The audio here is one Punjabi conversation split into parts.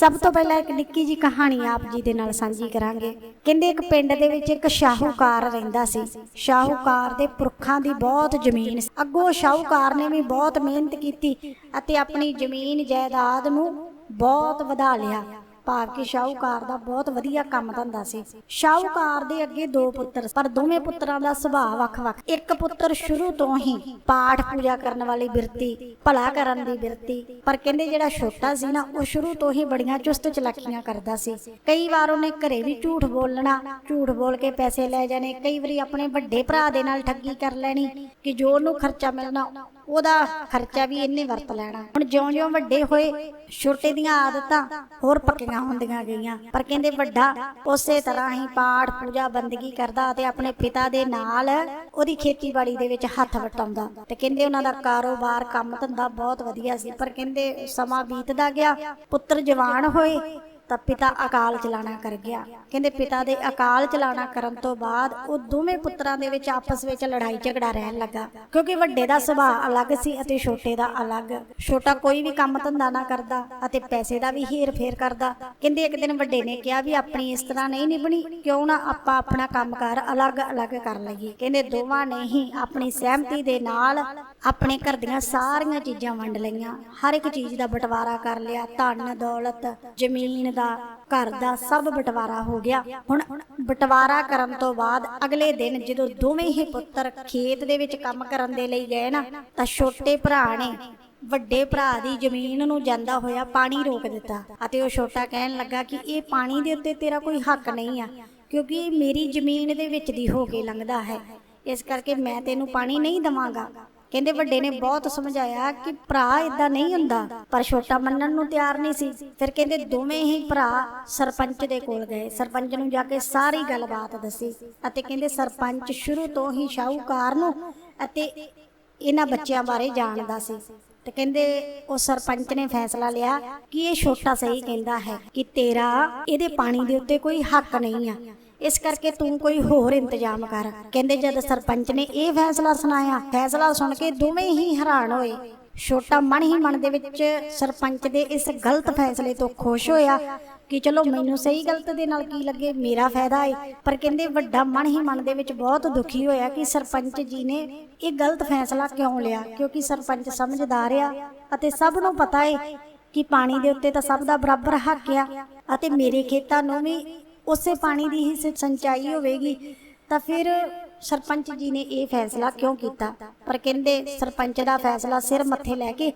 ਸਭ ਤੋਂ ਪਹਿਲਾਂ ਇੱਕ ਨਿੱਕੀ ਜੀ ਕਹਾਣੀ ਆਪ ਜੀ ਦੇ ਨਾਲ ਸਾਂਝੀ ਕਰਾਂਗੇ। ਕਹਿੰਦੇ ਇੱਕ ਪਿੰਡ ਦੇ ਵਿੱਚ ਇੱਕ ਸ਼ਾਹੂਕਾਰ ਰਹਿੰਦਾ ਸੀ। ਸ਼ਾਹੂਕਾਰ ਦੇ ਪੁਰਖਾਂ ਦੀ ਬਹੁਤ ਜ਼ਮੀਨ ਸੀ। ਅੱਗੋਂ ਸ਼ਾਹੂਕਾਰ ਨੇ ਵੀ ਬਹੁਤ ਮਿਹਨਤ ਕੀਤੀ ਅਤੇ ਆਪਣੀ ਜ਼ਮੀਨ, ਜਾਇਦਾਦ ਨੂੰ ਬਹੁਤ ਵਧਾ ਲਿਆ। ਭਾਵ ਕਿ ਸ਼ਾਹੂਕਾਰ ਦਾ ਬਹੁਤ ਵਧੀਆ ਕੰਮ ਧੰਦਾ ਸੀ। ਸ਼ਾਹੂਕਾਰ ਦੇ ਅੱਗੇ ਦੋ ਪੁੱਤਰ ਪਰ ਦੋਵੇਂ ਪੁੱਤਰਾਂ ਦਾ ਸੁਭਾਅ ਵੱਖ-ਵੱਖ। ਇੱਕ ਪੁੱਤਰ ਸ਼ੁਰੂ ਤੋਂ ਹੀ ਪਾਠ ਪੂਜਾ ਕਰਨ ਵਾਲੀ ਬਿਰਤੀ, ਭਲਾ ਕਰਨ ਦੀ ਬਿਰਤੀ, ਪਰ ਕਹਿੰਦੇ ਜਿਹੜਾ ਛੋਟਾ ਸੀ ਨਾ, ਉਹ ਸ਼ੁਰੂ ਤੋਂ ਹੀ ਬੜੀਆਂ ਚੁਸਤ ਚਲਾਕੀਆਂ ਕਰਦਾ ਸੀ। ਕਈ ਵਾਰ ਉਹਨੇ ਘਰੇ ਵੀ ਝੂਠ ਬੋਲਣਾ, ਝੂਠ ਬੋਲ ਕੇ ਪੈਸੇ ਲੈ ਜਾਣੇ, ਕਈ ਵਾਰੀ ਆਪਣੇ ਵੱਡੇ ਭਰਾ ਦੇ ਨਾਲ ਠੱਗੀ ਕਰ ਲੈਣੀ, ਕਿ ਜੋ ਉਹਨੂੰ ਖਰਚਾ ਮਿਲਣਾ ਉਹਦਾ ਖਰਚਾ ਵੀ ਇਹਨੇ ਵਰਤ ਲੈਣਾ। ਹੁਣ ਜਿਉਂ-ਜਿਉਂ ਵੱਡੇ ਹੋਏ, ਛੋਟੇ ਦੀਆਂ ਆਦਤਾਂ ਹੋਰ ਪੱਕੀਆਂ ਹੁੰਦੀਆਂ ਗਈਆਂ। ਪਰ ਕਹਿੰਦੇ ਵੱਡਾ ਉਸੇ ਤਰ੍ਹਾਂ ਹੀ ਪਾਠ, ਪੂਜਾ, ਬੰਦਗੀ ਕਰਦਾ ਤੇ ਆਪਣੇ ਪਿਤਾ ਦੇ ਨਾਲ ਉਹਦੀ ਖੇਤੀਬਾੜੀ ਦੇ ਵਿੱਚ ਹੱਥ ਵਟਾਉਂਦਾ। ਤੇ ਕਹਿੰਦੇ ਉਹਨਾਂ ਦਾ ਕਾਰੋਬਾਰ ਕੰਮ ਧੰਦਾ ਬਹੁਤ ਵਧੀਆ ਸੀ। ਪਰ ਕਹਿੰਦੇ ਸਮਾਂ ਬੀਤਦਾ ਗਿਆ, ਪੁੱਤਰ ਜਵਾਨ ਹੋਏ ਤਾਂ ਪਿਤਾ ਅਕਾਲ ਚਲਾਣਾ ਕਰ ਗਿਆ। ਕਹਿੰਦੇ ਪਿਤਾ ਦੇ ਅਕਾਲ ਚਲਾਣਾ ਕਰਨ ਤੋਂ ਬਾਅਦ ਉਹ ਦੋਵੇਂ ਪੁੱਤਰਾਂ ਦੇ ਵਿੱਚ ਆਪਸ ਵਿੱਚ ਲੜਾਈ ਝਗੜਾ ਰਹਿਣ ਲੱਗਾ। ਕਿਉਂਕਿ ਵੱਡੇ ਦਾ ਸੁਭਾਅ ਅਲੱਗ ਸੀ ਅਤੇ ਛੋਟੇ ਦਾ ਅਲੱਗ। ਛੋਟਾ ਕੋਈ ਵੀ ਕੰਮ ਧੰਦਾ ਨਾ ਕਰਦਾ ਅਤੇ ਪੈਸੇ ਦਾ ਵੀ ਹੀਰ ਫੇਰ ਕਰਦਾ। ਕਹਿੰਦੇ ਇੱਕ ਦਿਨ ਵੱਡੇ ਨੇ ਕਿਹਾ ਵੀ ਆਪਣੀ ਇਸ ਤਰ੍ਹਾਂ ਨਹੀਂ ਨਿਭਣੀ, ਕਿਉਂ ਨਾ ਆਪਾਂ ਆਪਣਾ ਕੰਮਕਾਰ ਅਲੱਗ-ਅਲੱਗ ਕਰ ਲਈਏ। ਕਹਿੰਦੇ ਦੋਵਾਂ ਨੇ ਹੀ ਆਪਣੀ ਸਹਿਮਤੀ ਦੇ ਨਾਲ ਆਪਣੇ ਘਰ ਦੀਆਂ ਸਾਰੀਆਂ ਚੀਜ਼ਾਂ ਵੰਡ ਲਈਆਂ। ਹਰ ਇੱਕ ਚੀਜ਼ ਦਾ ਬਟਵਾਰਾ ਕਰ ਲਿਆ। ਧਨ, ਦੌਲਤ, ਜ਼ਮੀਨ ਦਾ, ਘਰ ਦਾ ਸਭ ਬਟਵਾਰਾ ਹੋ ਗਿਆ। ਹੁਣ ਬਟਵਾਰਾ ਕਰਨ ਤੋਂ ਬਾਅਦ ਅਗਲੇ ਦਿਨ ਜਦੋਂ ਦੋਵੇਂ ਹੀ ਪੁੱਤਰ ਖੇਤ ਦੇ ਵਿੱਚ ਕੰਮ ਕਰਨ ਦੇ ਲਈ ਗਏ ਨਾ, ਤਾਂ ਛੋਟੇ ਭਰਾ ਨੇ ਵੱਡੇ ਭਰਾ ਦੀ ਜ਼ਮੀਨ ਨੂੰ ਜਾਂਦਾ ਹੋਇਆ ਪਾਣੀ ਰੋਕ ਦਿੱਤਾ ਅਤੇ ਉਹ ਛੋਟਾ ਕਹਿਣ ਲੱਗਾ ਕਿ ਇਹ ਪਾਣੀ ਦੇ ਉੱਤੇ ਤੇਰਾ ਕੋਈ ਹੱਕ ਨਹੀਂ ਆ, ਕਿਉਂਕਿ ਇਹ ਮੇਰੀ ਜ਼ਮੀਨ ਦੇ ਵਿੱਚ ਦੀ ਹੋ ਕੇ ਲੰਘਦਾ ਹੈ। ਇਸ ਕਰਕੇ ਮੈਂ ਤੈਨੂੰ ਪਾਣੀ ਨਹੀਂ ਦਵਾਂਗਾ। ਕਹਿੰਦੇ ਵੱਡੇ ਨੇ ਬਹੁਤ ਸਮਝਾਇਆ ਕਿ ਭਰਾ ਇਦਾਂ ਨਹੀਂ ਹੁੰਦਾ, ਪਰ ਛੋਟਾ ਮੰਨਣ ਨੂੰ ਤਿਆਰ ਨਹੀਂ ਸੀ। ਫਿਰ ਕਹਿੰਦੇ ਦੋਵੇਂ ਹੀ ਭਰਾ ਸਰਪੰਚ ਦੇ ਕੋਲ ਗਏ। ਸਰਪੰਚ ਨੂੰ ਜਾ ਕੇ ਸਾਰੀ ਗੱਲਬਾਤ ਦੱਸੀ ਅਤੇ ਕਹਿੰਦੇ ਸਰਪੰਚ ਸ਼ੁਰੂ ਤੋਂ ਹੀ ਸ਼ਾਹੂਕਾਰ ਨੂੰ ਅਤੇ ਇਹਨਾਂ ਬੱਚਿਆਂ ਬਾਰੇ ਜਾਣਦਾ ਸੀ। ਤੇ ਕਹਿੰਦੇ ਉਹ ਸਰਪੰਚ ਨੇ ਫੈਸਲਾ ਲਿਆ ਕਿ ਇਹ ਛੋਟਾ ਸਹੀ ਕਹਿੰਦਾ ਹੈ ਕਿ ਤੇਰਾ ਇਹਦੇ ਪਾਣੀ ਦੇ ਉੱਤੇ ਕੋਈ ਹੱਕ ਨਹੀਂ ਆ। ਇਸ ਕਰਕੇ ਤੂੰ ਕੋਈ ਹੋਰ ਇੰਤਜ਼ਾਮ ਕਰ। ਕਹਿੰਦੇ ਜਦ ਸਰਪੰਚ ਨੇ ਇਹ ਫੈਸਲਾ ਸੁਣਾਇਆ, ਫੈਸਲਾ ਸੁਣ ਕੇ ਦੋਵੇਂ ਹੀ ਹੈਰਾਨ ਹੋਏ। ਛੋਟਾ ਮਨ ਹੀ ਮਨ ਦੇ ਵਿੱਚ ਸਰਪੰਚ ਦੇ ਇਸ ਗਲਤ ਫੈਸਲੇ ਤੋਂ ਖੁਸ਼ ਹੋਇਆ ਕਿ ਚਲੋ ਮੈਨੂੰ ਸਹੀ ਗਲਤ ਦੇ ਨਾਲ ਕੀ ਲੱਗੇ, ਮੇਰਾ ਫਾਇਦਾ ਹੈ ਪਰ ਕਹਿੰਦੇ ਵੱਡਾ ਮਨ ਹੀ ਮਨ ਦੇ ਵਿੱਚ ਬਹੁਤ ਦੁਖੀ ਹੋਇਆ ਕਿ ਸਰਪੰਚ ਜੀ ਨੇ ਇਹ ਗਲਤ ਫੈਸਲਾ ਕਿਉਂ ਲਿਆ, ਕਿਉਂਕਿ ਸਰਪੰਚ ਸਮਝਦਾਰ ਆ ਅਤੇ ਸਭ ਨੂੰ ਪਤਾ ਹੈ ਕਿ ਪਾਣੀ ਦੇ ਉੱਤੇ ਤਾਂ ਸਭ ਦਾ ਬਰਾਬਰ ਹੱਕ ਆ ਅਤੇ ਮੇਰੇ ਖੇਤਾਂ ਨੂੰ ਵੀ ਉਸੇ ਪਾਣੀ ਦੀ ਹੀ ਸਿੰਚਾਈ ਹੋਵੇਗੀ। ਤਾਂ ਫਿਰ ਸਰਪੰਚ ਜੀ ਨੇ ਇਹ ਫੈਸਲਾ ਕਿਉਂ ਕੀਤਾ? ਪਰ ਕਹਿੰਦੇ ਸਰਪੰਚ ਦਾ ਫੈਸਲਾ ਸਿਰ ਮੱਥੇ ਲੈ ਕੇ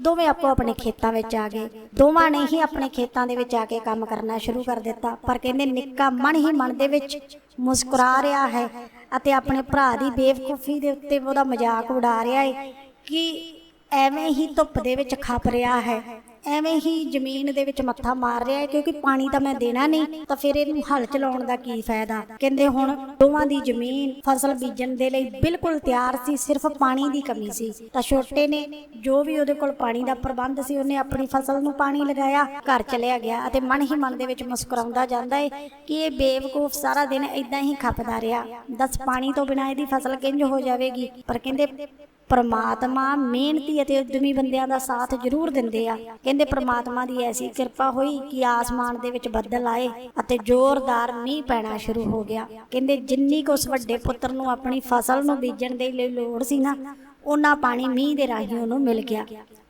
ਦੋਵੇਂ ਆਪੋ ਆਪਣੇ ਖੇਤਾਂ ਵਿੱਚ ਆ ਗਏ। ਦੋਵਾਂ ਨੇ ਹੀ ਆਪਣੇ ਖੇਤਾਂ ਦੇ ਵਿੱਚ ਆ ਕੇ ਕੰਮ ਕਰਨਾ ਸ਼ੁਰੂ ਕਰ ਦਿੱਤਾ। ਪਰ ਕਹਿੰਦੇ ਨਿੱਕਾ ਮਨ ਹੀ ਮਨ ਦੇ ਵਿੱਚ ਮੁਸਕਰਾ ਰਿਹਾ ਹੈ ਅਤੇ ਆਪਣੇ ਭਰਾ ਦੀ ਬੇਵਕੂਫੀ ਦੇ ਉੱਤੇ ਉਹਦਾ ਮਜ਼ਾਕ ਉਡਾ ਰਿਹਾ ਹੈ ਕਿ ਐਵੇਂ ਹੀ ਧੁੱਪ ਦੇ ਵਿੱਚ ਖੱਪ ਰਿਹਾ ਹੈ। ਐਵੇਂ ਹੀ ਜ਼ਮੀਨ ਦੇ ਵਿੱਚ ਮੱਥਾ ਮਾਰ ਰਿਹਾ ਹੈ ਕਿਉਂਕਿ ਪਾਣੀ ਤਾਂ ਮੈਂ ਦੇਣਾ ਨਹੀਂ, ਤਾਂ ਫਿਰ ਇਹਨੂੰ ਹਲ ਚਲਾਉਣ ਦਾ ਕੀ ਫਾਇਦਾ? ਕਹਿੰਦੇ ਹੁਣ ਦੋਵਾਂ ਦੀ ਜ਼ਮੀਨ ਫਸਲ ਬੀਜਣ ਦੇ ਲਈ ਬਿਲਕੁਲ ਤਿਆਰ ਸੀ, ਸਿਰਫ ਪਾਣੀ ਦੀ ਕਮੀ ਸੀ। ਤਾਂ ਛੋਟੇ ਨੇ ਜੋ ਵੀ ਉਹਦੇ ਕੋਲ ਪਾਣੀ ਦਾ ਪ੍ਰਬੰਧ ਸੀ, ਉਹਨੇ ਆਪਣੀ ਫਸਲ ਨੂੰ ਪਾਣੀ ਲਗਾਇਆ, ਘਰ ਚਲਿਆ ਗਿਆ ਅਤੇ ਮਨ ਹੀ ਮਨ ਦੇ ਵਿੱਚ ਮੁਸਕਰਾਉਂਦਾ ਜਾਂਦਾ ਹੈ ਕਿ ਇਹ ਬੇਵਕੂਫ ਸਾਰਾ ਦਿਨ ਇਦਾਂ ਹੀ ਖੱਪਦਾ ਰਿਹਾ। ਦੱਸ ਪਾਣੀ ਤੋਂ ਬਿਨਾਂ ਇਹਦੀ ਫਸਲ ਕਿੰਜ ਹੋ ਜਾਵੇਗੀ? ਪਰ ਕਹਿੰਦੇ ਪਰਮਾਤਮਾ ਮਿਹਨਤੀ ਅਤੇ ਉਦਮੀ ਬੰਦਿਆਂ ਦਾ ਸਾਥ ਜ਼ਰੂਰ ਦਿੰਦੇ ਆ। ਕਹਿੰਦੇ ਪਰਮਾਤਮਾ ਦੀ ਐਸੀ ਕਿਰਪਾ ਹੋਈ ਕਿ ਆਸਮਾਨ ਦੇ ਵਿੱਚ ਬੱਦਲ ਆਏ ਅਤੇ ਜ਼ੋਰਦਾਰ ਮੀਂਹ ਪੈਣਾ ਸ਼ੁਰੂ ਹੋ ਗਿਆ। ਕਹਿੰਦੇ ਜਿੰਨੀ ਕੁ ਉਸ ਵੱਡੇ ਪੁੱਤਰ ਨੂੰ ਆਪਣੀ ਫਸਲ ਨੂੰ ਬੀਜਣ ਦੇ ਲਈ ਲੋੜ ਸੀ ਨਾ, ਉਹਨਾਂ ਪਾਣੀ ਮੀਂਹ ਦੇ ਰਾਹੀਂ ਉਹਨੂੰ ਮਿਲ ਗਿਆ।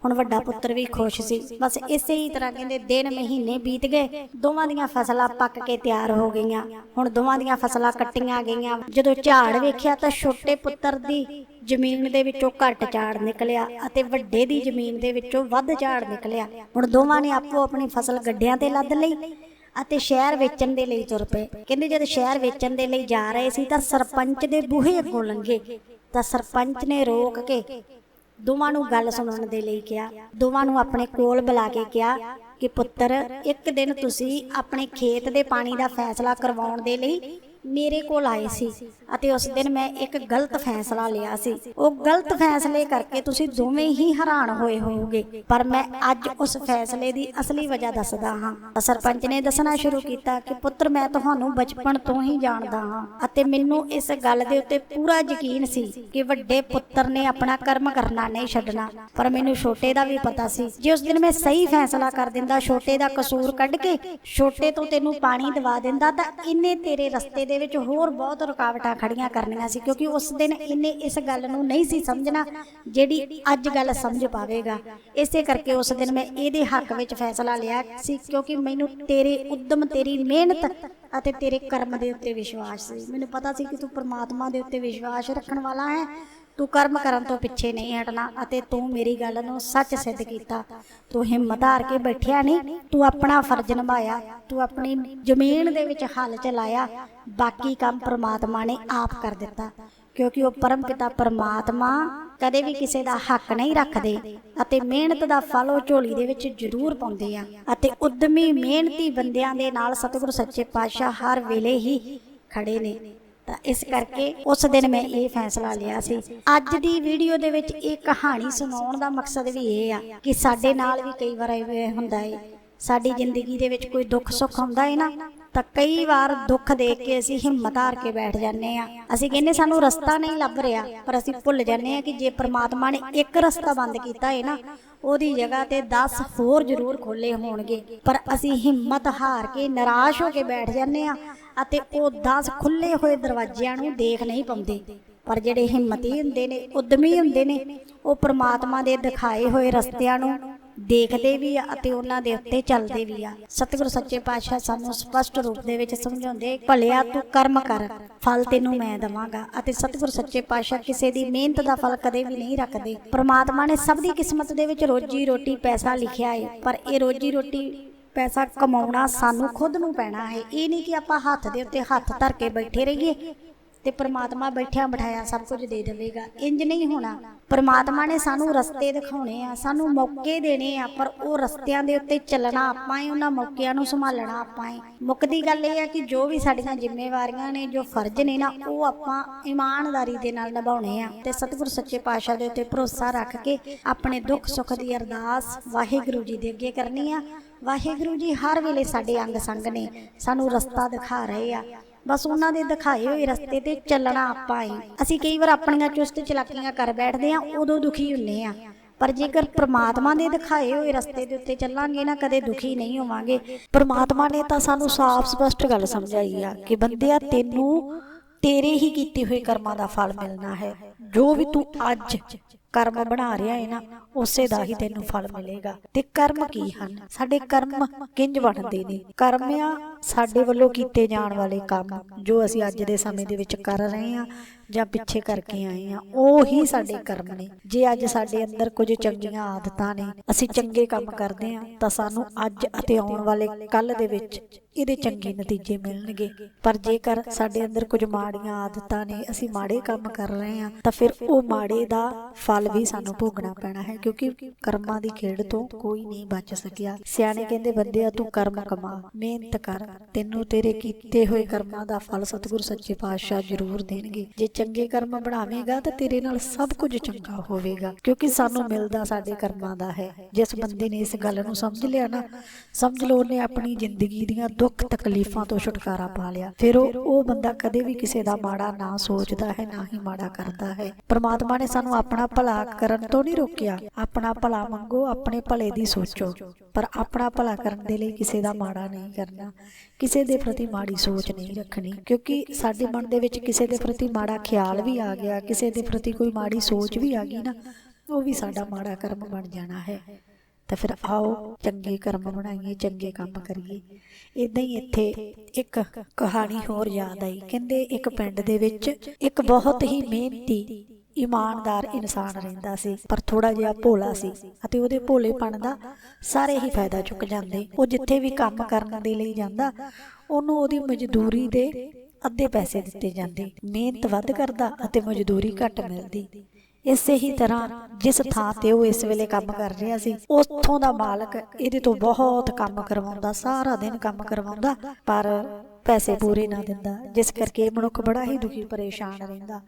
ਹੁਣ ਵੱਡਾ ਪੁੱਤਰ ਵੀ ਖੁਸ਼ ਸੀ। ਬਸ ਇਸੇ ਹੀ ਤਰ੍ਹਾਂ ਕਹਿੰਦੇ ਦਿਨ ਮਹੀਨੇ ਬੀਤ ਗਏ, ਦੋਵਾਂ ਦੀਆਂ ਫਸਲਾਂ ਪੱਕ ਕੇ ਤਿਆਰ ਹੋ ਗਈਆਂ। ਹੁਣ ਦੋਵਾਂ ਦੀਆਂ ਫਸਲਾਂ ਕੱਟੀਆਂ ਗਈਆਂ। ਜਦੋਂ ਝਾੜ ਵੇਖਿਆ ਤਾਂ ਛੋਟੇ ਪੁੱਤਰ ਦੀ ਜ਼ਮੀਨ ਦੇ ਵਿੱਚੋਂ ਘੱਟ ਝਾੜ ਨਿਕਲਿਆ ਅਤੇ ਵੱਡੇ ਦੀ ਜ਼ਮੀਨ ਦੇ ਵਿੱਚੋਂ ਵੱਧ ਝਾੜ ਨਿਕਲਿਆ। ਹੁਣ ਦੋਵਾਂ ਨੇ ਆਪੋ ਆਪਣੀ ਫਸਲ ਗੱਡਿਆਂ ਤੇ ਲੱਦ ਲਈ ਅਤੇ ਸ਼ਹਿਰ ਵੇਚਣ ਦੇ ਲਈ ਤੁਰ ਪਏ। ਕਹਿੰਦੇ ਜਦ ਸ਼ਹਿਰ ਵੇਚਣ ਦੇ ਲਈ ਜਾ ਰਹੇ ਸੀ ਤਾਂ ਸਰਪੰਚ ਦੇ ਬੂਹੇ ਅੱਗੋਂ ਲੰਘੇ। ਤਾਂ ਸਰਪੰਚ ਨੇ ਰੋਕ ਕੇ ਦੋਵਾਂ ਨੂੰ ਗੱਲ ਸੁਣਨ ਦੇ ਲਈ ਕਿਹਾ। ਦੋਵਾਂ ਨੂੰ ਆਪਣੇ ਕੋਲ ਬੁਲਾ ਕੇ ਕਿਹਾ ਕਿ ਪੁੱਤਰ, ਇੱਕ ਦਿਨ ਤੁਸੀਂ ਆਪਣੇ ਖੇਤ ਦੇ ਪਾਣੀ ਦਾ ਫੈਸਲਾ ਕਰਵਾਉਣ ਦੇ ਲਈ ਮੇਰੇ ਕੋਲ ਆਏ ਸੀ ਅਤੇ ਉਸ ਦਿਨ ਮੈਂ ਇੱਕ ਗਲਤ ਫੈਸਲਾ ਲਿਆ ਸੀ। ਉਹ ਗਲਤ ਫੈਸਲੇ ਕਰਕੇ ਤੁਸੀਂ ਦੋਵੇਂ ਹੀ ਹੈਰਾਨ ਹੋਏ ਹੋਵੋਗੇ। ਪਰ ਮੈਂ ਅੱਜ ਉਸ ਫੈਸਲੇ ਦੀ ਅਸਲੀ ਵਜ੍ਹਾ ਦੱਸਦਾ ਹਾਂ। ਸਰਪੰਚ ਨੇ ਦੱਸਣਾ ਸ਼ੁਰੂ ਕੀਤਾ ਕਿ, ਪੁੱਤਰ, ਮੈਂ ਤੁਹਾਨੂੰ ਬਚਪਨ ਤੋਂ ਹੀ ਜਾਣਦਾ ਹਾਂ ਅਤੇ ਮੈਨੂੰ ਇਸ ਗੱਲ ਦੇ ਉੱਤੇ ਪੂਰਾ ਯਕੀਨ ਸੀ ਕਿ ਵੱਡੇ ਪੁੱਤਰ ਨੇ ਆਪਣਾ ਕਰਮ ਕਰਨਾ ਨਹੀਂ ਛੱਡਣਾ। ਪਰ ਮੈਨੂੰ ਛੋਟੇ ਦਾ ਵੀ ਪਤਾ ਸੀ। ਜੇ ਉਸ ਦਿਨ ਮੈਂ ਸਹੀ ਫੈਸਲਾ ਕਰ ਦਿੰਦਾ, ਛੋਟੇ ਦਾ ਕਸੂਰ ਕੱਢ ਕੇ ਛੋਟੇ ਤੋਂ ਤੈਨੂੰ ਪਾਣੀ ਦਵਾ ਦਿੰਦਾ, ਤਾਂ ਇੰਨੇ ਤੇਰੇ ਰਸਤੇ ਦੇ ਵਿੱਚ ਹੋਰ ਬਹੁਤ ਰੁਕਾਵਟਾਂ ਖੜੀਆਂ ਕਰਨੀਆਂ ਸੀ, ਕਿਉਂਕਿ ਉਸ ਦਿਨ ਇਹਨੇ ਇਸ ਗੱਲ ਨੂੰ ਨਹੀਂ ਸੀ ਸਮਝਣਾ ਜਿਹੜੀ ਅੱਜ ਗੱਲ ਸਮਝ ਪਾਵੇਗਾ। ਇਸੇ ਕਰਕੇ ਉਸ ਦਿਨ ਮੈਂ ਇਹਦੇ ਹੱਕ ਵਿੱਚ ਫੈਸਲਾ ਲਿਆ ਸੀ, ਕਿਉਂਕਿ ਮੈਨੂੰ ਤੇਰੇ ਉਦਮ, ਤੇਰੀ ਮਿਹਨਤ ਅਤੇ ਤੇਰੇ ਕਰਮ ਦੇ ਉੱਤੇ ਵਿਸ਼ਵਾਸ ਸੀ। ਮੈਨੂੰ ਪਤਾ ਸੀ ਕਿ ਤੂੰ ਪ੍ਰਮਾਤਮਾ ਦੇ ਉੱਤੇ ਵਿਸ਼ਵਾਸ ਰੱਖਣ ਵਾਲਾ ਹੈ ਤੂੰ ਕਰਮ ਕਰਨ ਤੋਂ ਪਿੱਛੇ ਨਹੀਂ ਹਟਣਾ ਅਤੇ ਤੂੰ ਮੇਰੀ ਗੱਲ ਨੂੰ ਸੱਚ ਸਿੱਧ ਕੀਤਾ। ਤੂੰ ਹਿੰਮਤ ਹਾਰ ਕੇ ਬੈਠਿਆ ਨਹੀਂ, ਤੂੰ ਆਪਣਾ ਫਰਜ਼ ਨਿਭਾਇਆ, ਤੂੰ ਆਪਣੀ ਜ਼ਮੀਨ ਦੇ ਵਿੱਚ ਹੱਲ ਚਲਾਇਆ। ਬਾਕੀ ਕੰਮ ਪ੍ਰਮਾਤਮਾ ਨੇ ਆਪ ਕਰ ਦਿੱਤਾ, ਕਿਉਂਕਿ ਉਹ ਪਰਮ ਪਿਤਾ ਪਰਮਾਤਮਾ ਕਦੇ ਵੀ ਕਿਸੇ ਦਾ ਹੱਕ ਨਹੀਂ ਰੱਖਦੇ ਅਤੇ ਮਿਹਨਤ ਦਾ ਫਲ ਉਹ ਝੋਲੀ ਦੇ ਵਿੱਚ ਜ਼ਰੂਰ ਪਾਉਂਦੇ ਆ ਅਤੇ ਉਦਮੀ ਮਿਹਨਤੀ ਬੰਦਿਆਂ ਦੇ ਨਾਲ ਸਤਿਗੁਰ ਸੱਚੇ ਪਾਤਸ਼ਾਹ ਹਰ ਵੇਲੇ ਹੀ ਖੜੇ ਨੇ। ਤਾਂ ਇਸ ਕਰਕੇ ਉਸ ਦਿਨ ਮੈਂ ਇਹ ਫੈਸਲਾ ਲਿਆ ਸੀ। ਅੱਜ ਦੀ ਵੀਡੀਓ ਦੇ ਵਿੱਚ ਇਹ ਕਹਾਣੀ ਸੁਣਾਉਣ ਦਾ ਮਕਸਦ ਵੀ ਇਹ ਆ ਕਿ ਸਾਡੇ ਨਾਲ ਵੀ ਕਈ ਵਾਰ ਇਹ ਹੁੰਦਾ ਹੈ ਸਾਡੀ ਜ਼ਿੰਦਗੀ ਦੇ ਵਿੱਚ ਕੋਈ ਦੁੱਖ ਸੁੱਖ ਹੁੰਦਾ ਏ ਨਾ ਤਾਂ ਕਈ ਵਾਰ ਦੁੱਖ ਦੇਖ ਕੇ ਅਸੀਂ ਹਿੰਮਤ ਹਾਰ ਕੇ ਬੈਠ ਜਾਂਦੇ ਆ ਅਸੀਂ ਕਹਿੰਦੇ ਸਾਨੂੰ ਰਸਤਾ ਨਹੀਂ ਲੱਭ ਰਿਹਾ, ਪਰ ਅਸੀਂ ਭੁੱਲ ਜਾਂਦੇ ਆ ਕਿ ਜੇ ਪ੍ਰਮਾਤਮਾ ਨੇ ਇੱਕ ਰਸਤਾ ਬੰਦ ਕੀਤਾ ਏ ਨਾ, ਉਹਦੀ ਜਗ੍ਹਾ ਤੇ 10 ਹੋਰ ਜ਼ਰੂਰ ਖੋਲੇ ਹੋਣਗੇ। ਪਰ ਅਸੀਂ ਹਿੰਮਤ ਹਾਰ ਕੇ ਨਿਰਾਸ਼ ਹੋ ਕੇ ਬੈਠ ਜਾਂਦੇ ਆ ਅਤੇ ਉਹ 10 ਖੁੱਲੇ ਹੋਏ ਦਰਵਾਜ਼ਿਆਂ ਨੂੰ ਦੇਖ ਨਹੀਂ ਪਾਉਂਦੇ। ਪਰ ਜਿਹੜੇ ਹਿੰਮਤੀ ਹੁੰਦੇ ਨੇ, ਉਦਮੀ ਹੁੰਦੇ ਨੇ, ਉਹ ਪ੍ਰਮਾਤਮਾ ਦੇ ਦਿਖਾਏ ਹੋਏ ਰਸਤਿਆਂ ਨੂੰ ਦੇਖਦੇ ਵੀ ਆ ਅਤੇ ਉਹਨਾਂ ਦੇ ਉੱਤੇ ਚੱਲਦੇ ਵੀ ਆ। ਸਤਿਗੁਰੂ ਸੱਚੇ ਪਾਤਸ਼ਾਹ ਸਾਨੂੰ ਸਪਸ਼ਟ ਰੂਪ ਦੇ ਵਿੱਚ ਸਮਝਾਉਂਦੇ, ਭਲਿਆ ਤੂੰ ਕਰਮ ਕਰ, ਫਲ ਤੈਨੂੰ ਮੈਂ ਦਵਾਂਗਾ। ਅਤੇ ਸਤਿਗੁਰੂ ਸੱਚੇ ਪਾਤਸ਼ਾਹ ਕਿਸੇ ਦੀ ਮਿਹਨਤ ਦਾ ਫਲ ਕਦੇ ਵੀ ਨਹੀਂ ਰੱਖਦੇ। ਪ੍ਰਮਾਤਮਾ ਨੇ ਸਭ ਦੀ ਕਿਸਮਤ ਦੇ ਵਿੱਚ ਰੋਜੀ ਰੋਟੀ ਪੈਸਾ ਲਿਖਿਆ ਹੈ ਪਰ ਇਹ ਰੋਜੀ ਰੋਟੀ ਪੈਸਾ ਕਮਾਉਣਾ ਸਾਨੂੰ ਖੁਦ ਨੂੰ ਪੈਣਾ ਹੈ। ਇਹ ਨਹੀਂ ਕਿ ਆਪਾਂ ਹੱਥ ਦੇ ਉੱਤੇ ਹੱਥ ਧਰ ਕੇ ਬੈਠੇ ਰਹੀਏ। ਤੇ ਪ੍ਰਮਾਤਮਾ ਬੈਠਿਆ ਬਿਠਾਇਆ ਸਭ ਕੁਝ ਦੇ ਦੇਵੇਗਾ। ਇੰਜ ਨਹੀਂ ਹੋਣਾ। ਪ੍ਰਮਾਤਮਾ ਨੇ ਸਾਨੂੰ ਰਸਤੇ ਦਿਖਾਉਣੇ ਆ, ਸਾਨੂੰ ਮੌਕੇ ਦੇਣੇ ਆ, ਪਰ ਉਹ ਰਸਤਿਆਂ ਦੇ ਉੱਤੇ ਚੱਲਣਾ ਆਪਾਂ ਹੀ ਉਹਨਾਂ ਮੌਕਿਆਂ ਨੂੰ ਸੰਭਾਲਣਾ ਆਪਾਂ ਹੀ ਮੁੱਕਦੀ ਗੱਲ ਇਹ ਆ ਕਿ ਜੋ ਵੀ ਸਾਡੀਆਂ ਜ਼ਿੰਮੇਵਾਰੀਆਂ ਨੇ, ਜੋ ਫਰਜ਼ ਨੇ ਨਾ, ਉਹ ਆਪਾਂ ਇਮਾਨਦਾਰੀ ਦੇ ਨਾਲ ਨਿਭਾਉਣੇ ਆ ਤੇ ਸਤਿਗੁਰ ਸੱਚੇ ਪਾਤਸ਼ਾਹ ਦੇ ਉੱਤੇ ਭਰੋਸਾ ਰੱਖ ਕੇ ਆਪਣੇ ਦੁੱਖ ਸੁੱਖ ਦੀ ਅਰਦਾਸ ਵਾਹਿਗੁਰੂ ਜੀ ਦੇ ਅੱਗੇ ਕਰਨੀ ਆ। ਵਾਹਿਗੁਰੂ ਜੀ ਹਰ ਵੇਲੇ ਸਾਡੇ ਅੰਗ ਸੰਗ ਨੇ, ਸਾਨੂੰ ਰਸਤਾ ਦਿਖਾ ਰਹੇ ਆ। ਬਸ ਉਹਨਾਂ ਦੇ ਦਿਖਾਏ ਹੋਏ ਰਸਤੇ ਤੇ ਚੱਲਣਾ ਆਪਾਂ ਹੀ। ਅਸੀਂ ਕਈ ਵਾਰ ਆਪਣੀਆਂ ਚੁਸਤ ਚਲਾਕੀਆਂ ਕਰ ਬੈਠਦੇ ਆ ਉਦੋਂ ਦੁਖੀ ਹੁੰਨੇ ਆ ਪਰ ਜੇਕਰ ਪ੍ਰਮਾਤਮਾ ਦੇ ਦਿਖਾਏ ਹੋਏ ਰਸਤੇ ਦੇ ਉੱਤੇ ਚੱਲਾਂਗੇ ਨਾ, ਕਦੇ ਦੁਖੀ ਨਹੀਂ ਹੋਵਾਂਗੇ। ਪ੍ਰਮਾਤਮਾ ਨੇ ਤਾਂ ਸਾਨੂੰ ਸਾਫ਼ ਸਪਸ਼ਟ ਗੱਲ ਸਮਝਾਈ ਆ ਕਿ ਬੰਦਿਆ, ਤੈਨੂੰ ਤੇਰੇ ਹੀ ਕੀਤੇ ਹੋਏ ਕਰਮਾਂ ਦਾ ਫਲ ਮਿਲਣਾ ਹੈ। ਜੋ ਵੀ ਤੂੰ ਅੱਜ ਕਰਮ ਬਣਾ ਰਿਹਾ ਹੈ ਨਾ, ਉਸੇ ਦਾ ਹੀ ਤੈਨੂੰ ਫਲ ਮਿਲੇਗਾ। ਤੇ ਕਰਮ ਕੀ ਹਨ? ਸਾਡੇ ਕਰਮ ਕਿੰਜ ਬਣਦੇ ਨੇ? ਕਰਮ ਆ ਸਾਡੇ ਵੱਲੋਂ ਕੀਤੇ ਜਾਣ ਵਾਲੇ ਕੰਮ ਜੋ ਅਸੀਂ ਅੱਜ ਦੇ ਸਮੇਂ ਦੇ ਵਿੱਚ ਕਰ ਰਹੇ ਹਾਂ ਜਾਂ ਪਿੱਛੇ ਕਰਕੇ ਆਏ ਆ ਉਹ ਹੀ ਸਾਡੇ ਕਰਮ ਨੇ। ਜੇ ਅੱਜ ਸਾਡੇ ਅੰਦਰ ਕੁਝ ਚੰਗੀਆਂ ਆਦਤਾਂ ਨੇ ਅਸੀਂ ਚੰਗੇ ਕੰਮ ਕਰਦੇ ਆ ਤਾਂ ਸਾਨੂੰ ਅੱਜ ਅਤੇ ਆਉਣ ਵਾਲੇ ਕੱਲ ਦੇ ਵਿੱਚ ਇਹਦੇ ਚੰਗੇ ਨਤੀਜੇ ਮਿਲਣਗੇ। ਪਰ ਜੇਕਰ ਸਾਡੇ ਅੰਦਰ ਕੁਝ ਮਾੜੀਆਂ ਆਦਤਾਂ ਨੇ ਅਸੀਂ ਮਾੜੇ ਕੰਮ ਕਰ ਰਹੇ ਆ ਤਾਂ ਫਿਰ ਉਹ ਮਾੜੇ ਦਾ ਫਲ ਵੀ ਸਾਨੂੰ ਭੋਗਣਾ ਪੈਣਾ ਹੈ ਕਿਉਂਕਿ ਕਰਮਾਂ ਦੀ ਖੇਡ ਤੋਂ ਕੋਈ ਨਹੀਂ ਬਚ ਸਕਿਆ। ਸਿਆਣੇ ਕਹਿੰਦੇ ਬੰਦਿਆ ਤੂੰ ਕਰਮ ਕਮਾ ਮਿਹਨਤ ਕਰ ਤੈਨੂੰ ਤੇਰੇ ਕੀਤੇ ਹੋਏ ਕਰਮਾਂ ਦਾ ਫਲ ਸਤਿਗੁਰ ਸੱਚੇ ਪਾਤਸ਼ਾਹ ਜ਼ਰੂਰ ਦੇਣਗੇ ਜੇ ਚੰਗੇ ਕਰਮ ਬਣਾਵੇਂਗਾ ਤਾਂ ਤੇਰੇ ਨਾਲ ਸਭ ਕੁਝ ਚੰਗਾ ਹੋਵੇਗਾ। ਕਿਉਂਕਿ ਸਾਨੂੰ ਮਿਲਦਾ ਸਾਡੇ ਕਰਮਾਂ ਦਾ ਹੈ। ਜਿਸ ਬੰਦੇ ਨੇ ਇਸ ਗੱਲ ਨੂੰ ਸਮਝ ਲਿਆ ਨਾ, ਸਮਝ ਲਓ ਉਹਨੇ ਆਪਣੀ ਜ਼ਿੰਦਗੀ ਦੀਆਂ ਦੁੱਖ ਤਕਲੀਫਾਂ ਤੋਂ ਛੁਟਕਾਰਾ ਪਾ ਲਿਆ। ਫਿਰ ਉਹ ਉਹ ਬੰਦਾ ਕਦੇ ਵੀ ਕਿਸੇ ਦਾ ਮਾੜਾ ਨਾ ਸੋਚਦਾ ਹੈ, ਨਾ ਹੀ ਮਾੜਾ ਕਰਦਾ ਹੈ। ਪ੍ਰਮਾਤਮਾ ਨੇ ਸਾਨੂੰ ਆਪਣਾ ਭਲਾ ਕਰਨ ਤੋਂ ਨਹੀਂ ਰੋਕਿਆ। ਆਪਣਾ ਭਲਾ ਮੰਗੋ, ਆਪਣੇ ਭਲੇ ਦੀ ਸੋਚੋ। ਪਰ ਆਪਣਾ ਭਲਾ ਕਰਨ ਦੇ ਲਈ ਕਿਸੇ ਦਾ ਮਾੜਾ ਨਹੀਂ ਕਰਨਾ। ਕਿਸੇ ਦੇ ਪ੍ਰਤੀ ਮਾੜੀ ਸੋਚ ਨਹੀਂ ਰੱਖਣੀ, ਕਿਉਂਕਿ ਸਾਡੇ ਮਨ ਦੇ ਵਿੱਚ ਕਿਸੇ ਦੇ ਪ੍ਰਤੀ ਮਾੜਾ ਖਿਆਲ ਵੀ ਆ ਗਿਆ, ਕਿਸੇ ਦੇ ਪ੍ਰਤੀ ਕੋਈ ਮਾੜੀ ਸੋਚ ਵੀ ਆ ਗਈ ਨਾ, ਉਹ ਵੀ ਸਾਡਾ ਮਾੜਾ ਕਰਮ ਬਣ ਜਾਣਾ ਹੈ। ਤਾਂ ਫਿਰ ਆਓ, ਚੰਗੇ ਕਰਮ ਬਣਾਈਏ, ਚੰਗੇ ਕੰਮ ਕਰੀਏ। ਇਦਾਂ ਹੀ ਇੱਥੇ ਇੱਕ ਕਹਾਣੀ ਹੋਰ ਯਾਦ ਆਈ। ਕਹਿੰਦੇ ਇੱਕ ਪਿੰਡ ਦੇ ਵਿੱਚ ਇੱਕ ਬਹੁਤ ਹੀ ਮਿਹਨਤੀ ਇਮਾਨਦਾਰ ਇਨਸਾਨ ਰਹਿੰਦਾ ਸੀ, ਪਰ ਥੋੜਾ ਜਿਹਾ ਭੋਲਾ ਸੀ ਅਤੇ ਉਹਦੇ ਭੋਲੇਪਣ ਦਾ ਸਾਰੇ ਹੀ ਫਾਇਦਾ ਚੁੱਕ ਜਾਂਦੇ। ਉਹ ਜਿੱਥੇ ਵੀ ਕੰਮ ਕਰਨ ਦੇ ਲਈ ਜਾਂਦਾ, ਉਹਨੂੰ ਉਹਦੀ ਮਜ਼ਦੂਰੀ ਦੇ ਅੱਧੇ ਪੈਸੇ ਦਿੱਤੇ ਜਾਂਦੇ। ਮਿਹਨਤ ਵੱਧ ਕਰਦਾ ਅਤੇ ਮਜ਼ਦੂਰੀ ਘੱਟ ਮਿਲਦੀ। ਇਸੇ ਹੀ ਤਰ੍ਹਾਂ ਜਿਸ ਥਾਂ ਤੇ ਉਹ ਇਸ ਵੇਲੇ ਕੰਮ ਕਰ ਰਿਹਾ ਸੀ, ਉੱਥੋਂ ਦਾ ਮਾਲਕ ਇਹਦੇ ਤੋਂ ਬਹੁਤ ਕੰਮ ਕਰਵਾਉਂਦਾ, ਸਾਰਾ ਦਿਨ ਕੰਮ ਕਰਵਾਉਂਦਾ, ਪਰ ਪੈਸੇ ਪੂਰੇ ਨਾ ਦਿੰਦਾ, ਜਿਸ ਕਰਕੇ ਮਨੁੱਖ ਬੜਾ ਹੀ ਦੁਖੀ, ਪਰੇਸ਼ਾਨ ਰਹਿੰਦਾ।